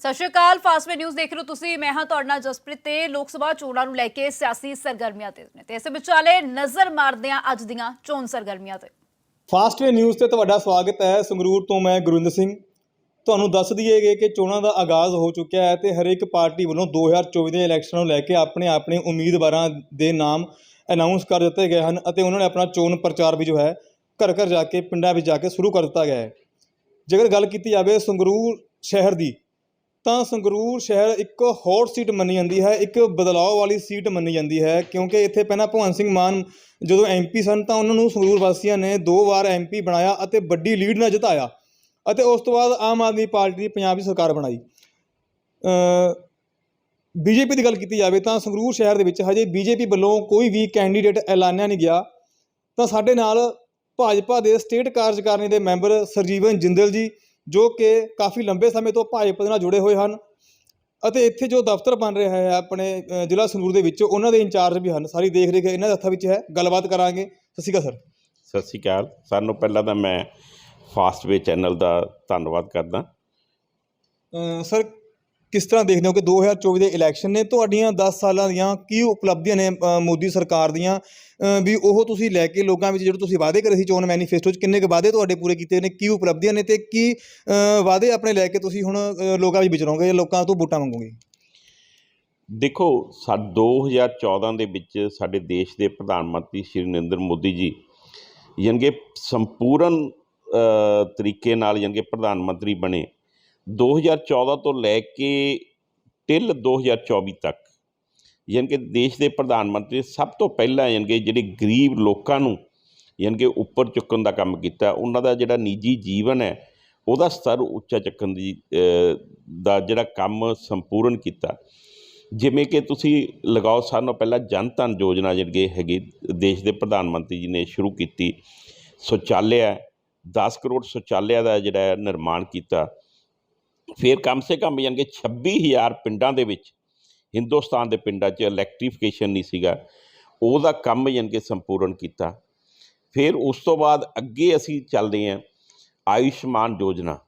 ਸਤਿ ਸ਼੍ਰੀ ਅਕਾਲ ਫਾਸਟਵੇ ਨਿਊਜ਼ ਦੇਖ ਰਹੇ ਹੋ ਤੁਸੀਂ। ਮੈਂ ਹਾਂ ਤੁਹਾਡੇ ਨਾਲ ਜਸਪ੍ਰੀਤ ਤੇ ਲੋਕ ਸਭਾ ਚੋਣਾਂ ਨੂੰ ਲੈ ਕੇ ਸਿਆਸੀ ਸਰਗਰਮੀਆਂ ਤੇ ਨੇ। ਤੇ ਇਸ ਵਿਚਾਲੇ ਨਜ਼ਰ ਮਾਰਦੇ ਹਾਂ ਅੱਜ ਦੀਆਂ ਚੋਣ ਸਰਗਰਮੀਆਂ ਤੇ। ਫਾਸਟਵੇ ਨਿਊਜ਼ ਤੇ ਤੁਹਾਡਾ ਸਵਾਗਤ ਹੈ। ਸੰਗਰੂਰ ਤੋਂ ਮੈਂ ਗੁਰਵਿੰਦਰ ਸਿੰਘ। ਤੁਹਾਨੂੰ ਦੱਸ ਦਈਏ ਕਿ ਚੋਣਾਂ ਦਾ ਆਗਾਜ਼ ਹੋ ਚੁੱਕਿਆ ਹੈ ਤੇ ਹਰੇਕ ਪਾਰਟੀ ਵੱਲੋਂ 2024 ਦੇ ਇਲੈਕਸ਼ਨ ਨੂੰ ਲੈ ਕੇ ਆਪਣੇ ਆਪਣੇ ਉਮੀਦਵਾਰਾਂ ਦੇ ਨਾਮ ਅਨਾਉਂਸ ਕਰ ਦਿੱਤੇ ਗਏ ਹਨ ਅਤੇ ਉਹਨਾਂ ਨੇ ਆਪਣਾ ਚੋਣ ਪ੍ਰਚਾਰ ਵੀ ਜੋ ਹੈ, ਘਰ ਘਰ ਜਾ ਕੇ, ਪਿੰਡਾਂ ਵਿੱਚ ਜਾ ਕੇ ਸ਼ੁਰੂ ਕਰ ਦਿੱਤਾ ਗਿਆ ਹੈ। ਜੇਕਰ ਗੱਲ ਕੀਤੀ ਜਾਵੇ ਸੰਗਰੂਰ ਸ਼ਹਿਰ ਦੀ ਤਾਂ ਸੰਗਰੂਰ ਸ਼ਹਿਰ ਇੱਕ ਹੌਟ ਸੀਟ ਮੰਨੀ ਜਾਂਦੀ ਹੈ, ਇੱਕ ਬਦਲਾਅ ਵਾਲੀ ਸੀਟ ਮੰਨੀ ਜਾਂਦੀ ਹੈ, ਕਿਉਂਕਿ ਇੱਥੇ ਪਹਿਲਾਂ ਭਗਵੰਤ ਸਿੰਘ ਮਾਨ ਜਦੋਂ ਐਮਪੀ ਸਨ ਤਾਂ ਉਹਨਾਂ ਨੂੰ ਸੰਗਰੂਰ ਵਾਸੀਆਂ ਨੇ ਦੋ ਵਾਰ ਐਮਪੀ ਬਣਾਇਆ ਅਤੇ ਵੱਡੀ ਲੀਡ ਨਾਲ ਜਿਤਾਇਆ ਅਤੇ ਉਸ ਤੋਂ ਬਾਅਦ ਆਮ ਆਦਮੀ ਪਾਰਟੀ ਦੀ ਪੰਜਾਬ ਦੀ ਸਰਕਾਰ ਬਣਾਈ। ਬੀਜੇਪੀ ਦੀ ਗੱਲ ਕੀਤੀ ਜਾਵੇ ਤਾਂ ਸੰਗਰੂਰ ਸ਼ਹਿਰ ਦੇ ਵਿੱਚ ਹਜੇ ਬੀਜੇਪੀ ਵੱਲੋਂ ਕੋਈ ਵੀ ਕੈਂਡੀਡੇਟ ਐਲਾਨਿਆ ਨਹੀਂ ਗਿਆ। ਤਾਂ ਸਾਡੇ ਨਾਲ ਭਾਜਪਾ ਦੇ ਸਟੇਟ ਕਾਰਜਕਾਰਨੀ ਦੇ ਮੈਂਬਰ ਸਰਜੀਵਨ ਜਿੰਦਲ ਜੀ ਜੋ ਕਿ ਕਾਫੀ ਲੰਬੇ ਸਮੇਂ ਤੋਂ ਭਾਜਪਾ ਦੇ ਨਾਲ ਜੁੜੇ ਹੋਏ ਹਨ ਅਤੇ ਇੱਥੇ ਜੋ ਦਫ਼ਤਰ ਬਣ ਰਿਹਾ ਹੈ ਆਪਣੇ ਜ਼ਿਲ੍ਹਾ ਸੰਗਰੂਰ ਦੇ ਵਿੱਚ ਉਹਨਾਂ ਦੇ ਇੰਚਾਰਜ ਵੀ ਹਨ ਸਾਰੀ ਦੇਖ ਰੇਖ ਇਹਨਾਂ ਦੇ ਹੱਥਾਂ ਵਿੱਚ ਹੈ ਗੱਲਬਾਤ ਕਰਾਂਗੇ। ਸਤਿ ਸ਼੍ਰੀ ਅਕਾਲ ਸਰ। ਸਤਿ ਸ਼੍ਰੀ ਅਕਾਲ। ਸਾਨੂੰ ਪਹਿਲਾਂ ਤਾਂ ਮੈਂ ਫਾਸਟਵੇ ਚੈਨਲ ਦਾ ਧੰਨਵਾਦ ਕਰਦਾ। ਸਰ ਕਿਸ ਤਰ੍ਹਾਂ ਦੇਖਦੇ ਹੋ ਕਿ 2024 ਦੇ ਇਲੈਕਸ਼ਨ ਨੇ ਤੁਹਾਡੀਆਂ 10 ਸਾਲਾਂ ਦੀਆਂ ਕੀ ਉਪਲਬਧੀਆਂ ਨੇ ਅ, ਮੋਦੀ ਸਰਕਾਰ ਦੀਆਂ? ਅ, ਵੀ ਉਹ ਤੁਸੀਂ ਲੈ ਕੇ ਲੋਕਾਂ ਵਿੱਚ ਜਿਹੜੇ ਤੁਸੀਂ ਵਾਅਦੇ ਕਰੇ ਸੀ ਚੋਣ ਮੈਨੀਫੈਸਟੋ 'ਚ ਕਿੰਨੇ ਕੁ ਵਾਅਦੇ ਤੁਹਾਡੇ ਪੂਰੇ ਕੀਤੇ ਨੇ ਕੀ ਉਪਲਬਧੀਆਂ ਨੇ ਤੇ ਕੀ ਅ, ਵਾਅਦੇ ਆਪਣੇ ਲੈ ਕੇ ਤੁਸੀਂ ਹੁਣ ਅ, ਲੋਕਾਂ ਵਿੱਚ ਵਿਚਰੋਗੇ ਜਾਂ ਲੋਕਾਂ ਤੋਂ ਵੋਟਾਂ ਮੰਗੋਗੇ? ਦੇਖੋ ਸਾ 2014 ਦੇ ਵਿੱਚ ਸਾਡੇ ਦੇਸ਼ ਦੇ ਪ੍ਰਧਾਨ ਮੰਤਰੀ ਸ਼੍ਰੀ ਨਰਿੰਦਰ ਮੋਦੀ ਜੀ ਯਾਨੀ ਕਿ ਸੰਪੂਰਨ ਅ, ਤਰੀਕੇ ਨਾਲ ਯਾਨੀ ਕਿ ਪ੍ਰਧਾਨ ਮੰਤਰੀ ਬਣੇ। 2014 ਤੋਂ ਲੈ ਕੇ ਟਿਲ 2024 ਤੱਕ। ਯਾਨੀ ਕਿ ਦੇਸ਼ ਦੇ ਪ੍ਰਧਾਨ ਮੰਤਰੀ ਸਭ ਤੋਂ ਪਹਿਲਾਂ ਯਾਨੀ ਕਿ ਜਿਹੜੇ ਗਰੀਬ ਲੋਕਾਂ ਨੂੰ ਯਾਨੀ ਕਿ ਉੱਪਰ ਚੁੱਕਣ ਦਾ ਕੰਮ ਕੀਤਾ, ਉਹਨਾਂ ਦਾ ਜਿਹੜਾ ਨਿੱਜੀ ਜੀਵਨ ਹੈ, ਉਹਦਾ ਸਤਰ ਉੱਚਾ ਚੱਕਣ ਦੀ ਦਾ ਜਿਹੜਾ ਕੰਮ ਸੰਪੂਰਨ ਕੀਤਾ। ਜਿਵੇਂ ਕਿ ਤੁਸੀਂ ਲਗਾਓ ਸਾਰਿਆਂ ਨਾਲੋਂ ਪਹਿਲਾਂ ਜਨ ਧਨ ਯੋਜਨਾ ਜਿਹੜੀ ਹੈਗੀ, ਦੇਸ਼ ਦੇ ਪ੍ਰਧਾਨ ਮੰਤਰੀ ਜੀ ਨੇ ਸ਼ੁਰੂ ਕੀਤੀ, ਸ਼ੌਚਾਲਿਆ 10 ਕਰੋੜ ਸ਼ੌਚਾਲਿਆ ਦਾ ਜਿਹੜਾ ਨਿਰਮਾਣ ਕੀਤਾ। ਫਿਰ ਕਮ ਸੇ ਕਮ ਯਾਨੀ ਕਿ 26000 ਪਿੰਡਾਂ ਦੇ ਵਿੱਚ ਹਿੰਦੁਸਤਾਨ ਦੇ ਪਿੰਡਾਂ 'ਚ ਇਲੈਕਟ੍ਰੀਫਿਕੇਸ਼ਨ ਨਹੀਂ ਸੀਗਾ ਉਹਦਾ ਕੰਮ ਯਾਨੀ ਕਿ ਸੰਪੂਰਨ ਕੀਤਾ। ਫਿਰ ਉਸ ਤੋਂ ਬਾਅਦ ਅੱਗੇ ਅਸੀਂ ਚੱਲਦੇ ਹਾਂ ਆਯੁਸ਼ਮਾਨ ਯੋਜਨਾ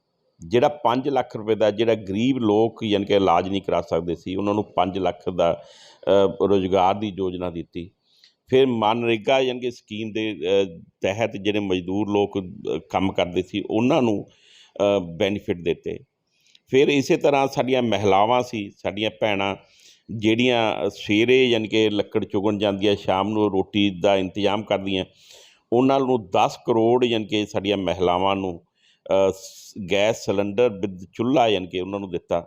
ਜਿਹੜਾ 5 ਲੱਖ ਰੁਪਏ ਦਾ ਜਿਹੜਾ ਗਰੀਬ ਲੋਕ ਯਾਨੀ ਕਿ ਇਲਾਜ ਨਹੀਂ ਕਰਾ ਸਕਦੇ ਸੀ ਉਹਨਾਂ ਨੂੰ 5 ਲੱਖ ਦਾ ਅ, ਰੁਜ਼ਗਾਰ ਦੀ ਯੋਜਨਾ ਦਿੱਤੀ। ਫਿਰ ਮਨਰੇਗਾ ਯਾਨੀ ਕਿ ਸਕੀਮ ਦੇ ਤਹਿਤ ਜਿਹੜੇ ਮਜ਼ਦੂਰ ਲੋਕ ਕੰਮ ਕਰਦੇ ਸੀ ਉਹਨਾਂ ਨੂੰ ਬੈਨੀਫਿਟ ਦਿੱਤੇ। ਫਿਰ ਇਸੇ ਤਰ੍ਹਾਂ ਸਾਡੀਆਂ ਮਹਿਲਾਵਾਂ ਸੀ, ਸਾਡੀਆਂ ਭੈਣਾਂ ਜਿਹੜੀਆਂ ਸਵੇਰੇ ਯਾਨੀ ਕਿ ਲੱਕੜ ਚੁਗਣ ਜਾਂਦੀਆਂ, ਸ਼ਾਮ ਨੂੰ ਰੋਟੀ ਦਾ ਇੰਤਜ਼ਾਮ ਕਰਦੀਆਂ, ਉਹਨਾਂ ਨੂੰ 10 ਕਰੋੜ ਯਾਨੀ ਕਿ ਸਾਡੀਆਂ ਮਹਿਲਾਵਾਂ ਨੂੰ ਗੈਸ ਸਿਲੰਡਰ ਵਿਦ ਚੁੱਲ੍ਹਾ ਯਾਨੀ ਕਿ ਉਹਨਾਂ ਨੂੰ ਦਿੱਤਾ।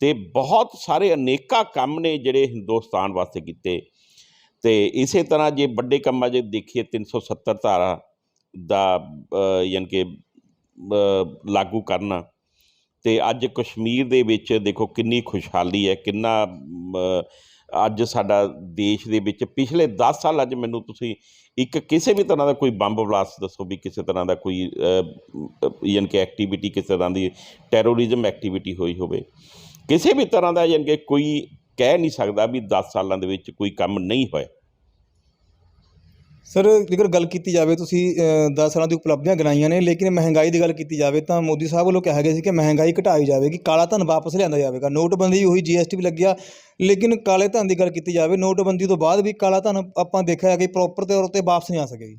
ਤੇ ਬਹੁਤ ਸਾਰੇ ਅਨੇਕਾਂ ਕੰਮ ਨੇ ਜਿਹੜੇ ਹਿੰਦੁਸਤਾਨ ਵਾਸਤੇ ਕੀਤੇ। ਤੇ ਇਸੇ ਤਰ੍ਹਾਂ ਜੇ ਵੱਡੇ ਕੰਮਾਂ ਜੇ ਦੇਖੀਏ 370 ਧਾਰਾ ਦਾ ਯਾਨੀ ਕਿ ਲਾਗੂ ਕਰਨਾ ਤੇ ਅੱਜ ਕਸ਼ਮੀਰ ਦੇ ਵਿੱਚ ਦੇਖੋ ਕਿੰਨੀ ਖੁਸ਼ਹਾਲੀ ਹੈ ਕਿੰਨਾ ਅੱਜ ਸਾਡਾ ਦੇਸ਼ ਦੇ ਵਿੱਚ ਪਿਛਲੇ 10 ਸਾਲ ਅੱਜ ਮੈਨੂੰ ਤੁਸੀਂ ਇੱਕ ਕਿਸੇ ਵੀ ਤਰ੍ਹਾਂ ਦਾ ਕੋਈ ਬੰਬ ਬਲਾਸਟ ਦੱਸੋ ਵੀ ਕਿਸੇ ਤਰ੍ਹਾਂ ਦਾ ਕੋਈ ਅ, ਯਾਨੀ ਕਿ ਐਕਟੀਵਿਟੀ ਕਿਸੇ ਤਰ੍ਹਾਂ ਦੀ ਟੈਰੋਰਿਜ਼ਮ ਐਕਟੀਵਿਟੀ ਹੋਈ ਹੋਵੇ। ਕਿਸੇ ਵੀ ਤਰ੍ਹਾਂ ਦਾ ਯਾਨੀ ਕਿ ਕੋਈ ਕਹਿ ਨਹੀਂ ਸਕਦਾ ਵੀ 10 ਸਾਲਾਂ ਦੇ ਵਿੱਚ ਕੋਈ ਕੰਮ ਨਹੀਂ ਹੋਇਆ। ਸਰ, ਜੇਕਰ ਗੱਲ ਕੀਤੀ ਜਾਵੇ, ਤੁਸੀਂ 10 ਸਾਲਾਂ ਦੀ ਉਪਲਬਧੀਆਂ ਗਿਣਾਈਆਂ ਨੇ, ਲੇਕਿਨ ਮਹਿੰਗਾਈ ਦੀ ਗੱਲ ਕੀਤੀ ਜਾਵੇ, ਤਾਂ ਮੋਦੀ ਸਾਹਿਬ ਵੱਲੋਂ ਕਿਹਾ ਗਿਆ ਸੀ ਕਿ ਮਹਿੰਗਾਈ ਘਟਾਈ ਜਾਵੇਗੀ, ਕਾਲਾ ਧਨ ਵਾਪਸ ਲਿਆਂਦਾ ਜਾਵੇਗਾ। ਨੋਟਬੰਦੀ ਹੋਈ ਜੀਐਸਟੀ ਵੀ ਲੱਗਿਆ ਲੇਕਿਨ ਕਾਲੇ ਧਨ ਦੀ ਗੱਲ ਕੀਤੀ ਜਾਵੇ, ਨੋਟਬੰਦੀ ਤੋਂ ਬਾਅਦ ਵੀ ਕਾਲਾ ਧਨ ਆਪਾਂ ਦੇਖਿਆ ਹੈ ਕਿ ਪ੍ਰੋਪਰ ਤੌਰ ਤੇ ਵਾਪਸ ਨਹੀਂ ਆ ਸਕੇਗੀ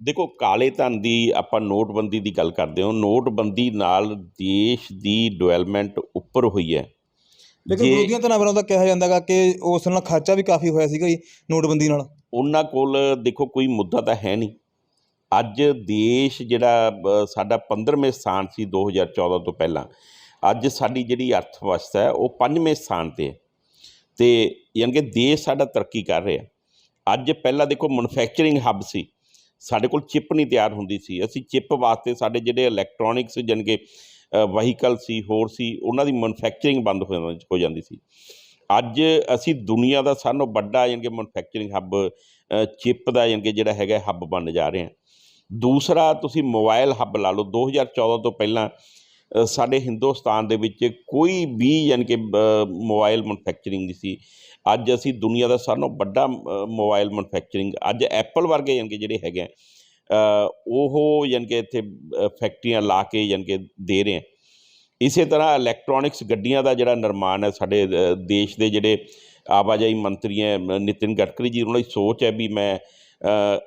ਦੇਖੋ, ਕਾਲੇ ਧਨ ਦੀ ਆਪਾਂ ਨੋਟਬੰਦੀ ਦੀ ਗੱਲ ਕਰਦੇ ਹਾਂ, ਨੋਟਬੰਦੀ ਨਾਲ ਦੇਸ਼ ਦੀ ਡਿਵੈਲਪਮੈਂਟ ਉੱਪਰ ਹੋਈ ਹੈ। ਲੇਕਿਨ ਜੇ- ਵਿਰੋਧੀਆਂ ਧਿਰਾਂ ਵੱਲੋਂ ਤਾਂ ਕਿਹਾ ਜਾਂਦਾਗਾ ਕਿ ਉਸ ਨਾਲ ਖਰਚਾ ਵੀ ਕਾਫੀ ਹੋਇਆ ਸੀਗਾ ਜੀ ਨੋਟਬੰਦੀ ਨਾਲ। ਉਹਨਾਂ ਕੋਲ ਦੇਖੋ ਕੋਈ ਮੁੱਦਾ ਤਾਂ ਹੈ ਨਹੀਂ। ਅੱਜ ਦੇਸ਼ ਜਿਹੜਾ ਸਾਡਾ 15ਵੇਂ ਸਥਾਨ ਸੀ 2014 ਤੋਂ ਪਹਿਲਾਂ। ਅੱਜ ਸਾਡੀ ਜਿਹੜੀ ਅਰਥ ਵਿਵਸਥਾ ਹੈ ਉਹ 5ਵੇਂ ਸਥਾਨ ਤੇ ਹੈ। ਤੇ ਯਾਨੀ ਕਿ ਦੇਸ਼ ਸਾਡਾ ਤਰੱਕੀ ਕਰ ਰਿਹਾ ਅੱਜ ਪਹਿਲਾਂ ਦੇਖੋ ਮੈਨੂਫੈਕਚਰਿੰਗ ਹੱਬ ਸੀ। ਸਾਡੇ ਕੋਲ ਚਿਪ ਨਹੀਂ ਤਿਆਰ ਹੁੰਦੀ ਸੀ। ਅਸੀਂ ਚਿਪ ਵਾਸਤੇ ਸਾਡੇ ਜਿਹੜੇ ਇਲੈਕਟ੍ਰੋਨਿਕਸ ਜਾਣੀ ਕਿ ਵਹੀਕਲ ਸੀ ਹੋਰ ਸੀ ਉਹਨਾਂ ਦੀ ਮੈਨੂਫੈਕਚਰਿੰਗ ਬੰਦ ਹੋ ਜਾਂਦੀ ਹੋ ਜਾਂਦੀ ਸੀ। ਅੱਜ ਅਸੀਂ ਦੁਨੀਆ ਦਾ ਸਭ ਨਾਲੋਂ ਵੱਡਾ ਯਾਨੀ ਕਿ ਮੈਨੂਫੈਕਚਰਿੰਗ ਹੱਬ ਚਿਪ ਦਾ ਯਾਨੀ ਕਿ ਜਿਹੜਾ ਹੈਗਾ ਹੱਬ ਬਣ ਜਾ ਰਹੇ। ਹਾਂ ਦੂਸਰਾ ਤੁਸੀਂ ਮੋਬਾਈਲ ਹੱਬ ਲਾ ਲਓ 2014 ਤੋਂ ਪਹਿਲਾਂ ਸਾਡੇ ਹਿੰਦੁਸਤਾਨ ਦੇ ਵਿੱਚ ਕੋਈ ਵੀ ਯਾਨੀ ਕਿ ਅ, ਮੋਬਾਈਲ ਮੈਨੂਫੈਕਚਰਿੰਗ ਨਹੀਂ ਸੀ। ਅੱਜ ਅਸੀਂ ਦੁਨੀਆ ਦਾ ਸਭ ਨਾਲੋਂ ਵੱਡਾ ਅ, ਮੋਬਾਈਲ ਮੈਨੂਫੈਕਚਰਿੰਗ ਅੱਜ ਐਪਲ ਵਰਗੇ ਯਾਨੀ ਕਿ ਜਿਹੜੇ ਹੈਗੇ ਆ, ਉਹ ਯਾਨੀ ਕਿ ਇੱਥੇ ਫੈਕਟਰੀਆਂ ਲਾ ਕੇ ਯਾਨੀ ਕਿ ਦੇ ਰਹੇ ਆ ਇਸੇ ਤਰ੍ਹਾਂ ਇਲੈਕਟ੍ਰੋਨਿਕਸ ਗੱਡੀਆਂ ਦਾ ਜਿਹੜਾ ਨਿਰਮਾਣ ਹੈ, ਸਾਡੇ ਦੇਸ਼ ਦੇ ਜਿਹੜੇ ਆਵਾਜਾਈ ਮੰਤਰੀ ਹੈ ਨਿਤਿਨ ਗਡਕਰੀ ਜੀ, ਉਹਨਾਂ ਦੀ ਸੋਚ ਹੈ ਵੀ ਮੈਂ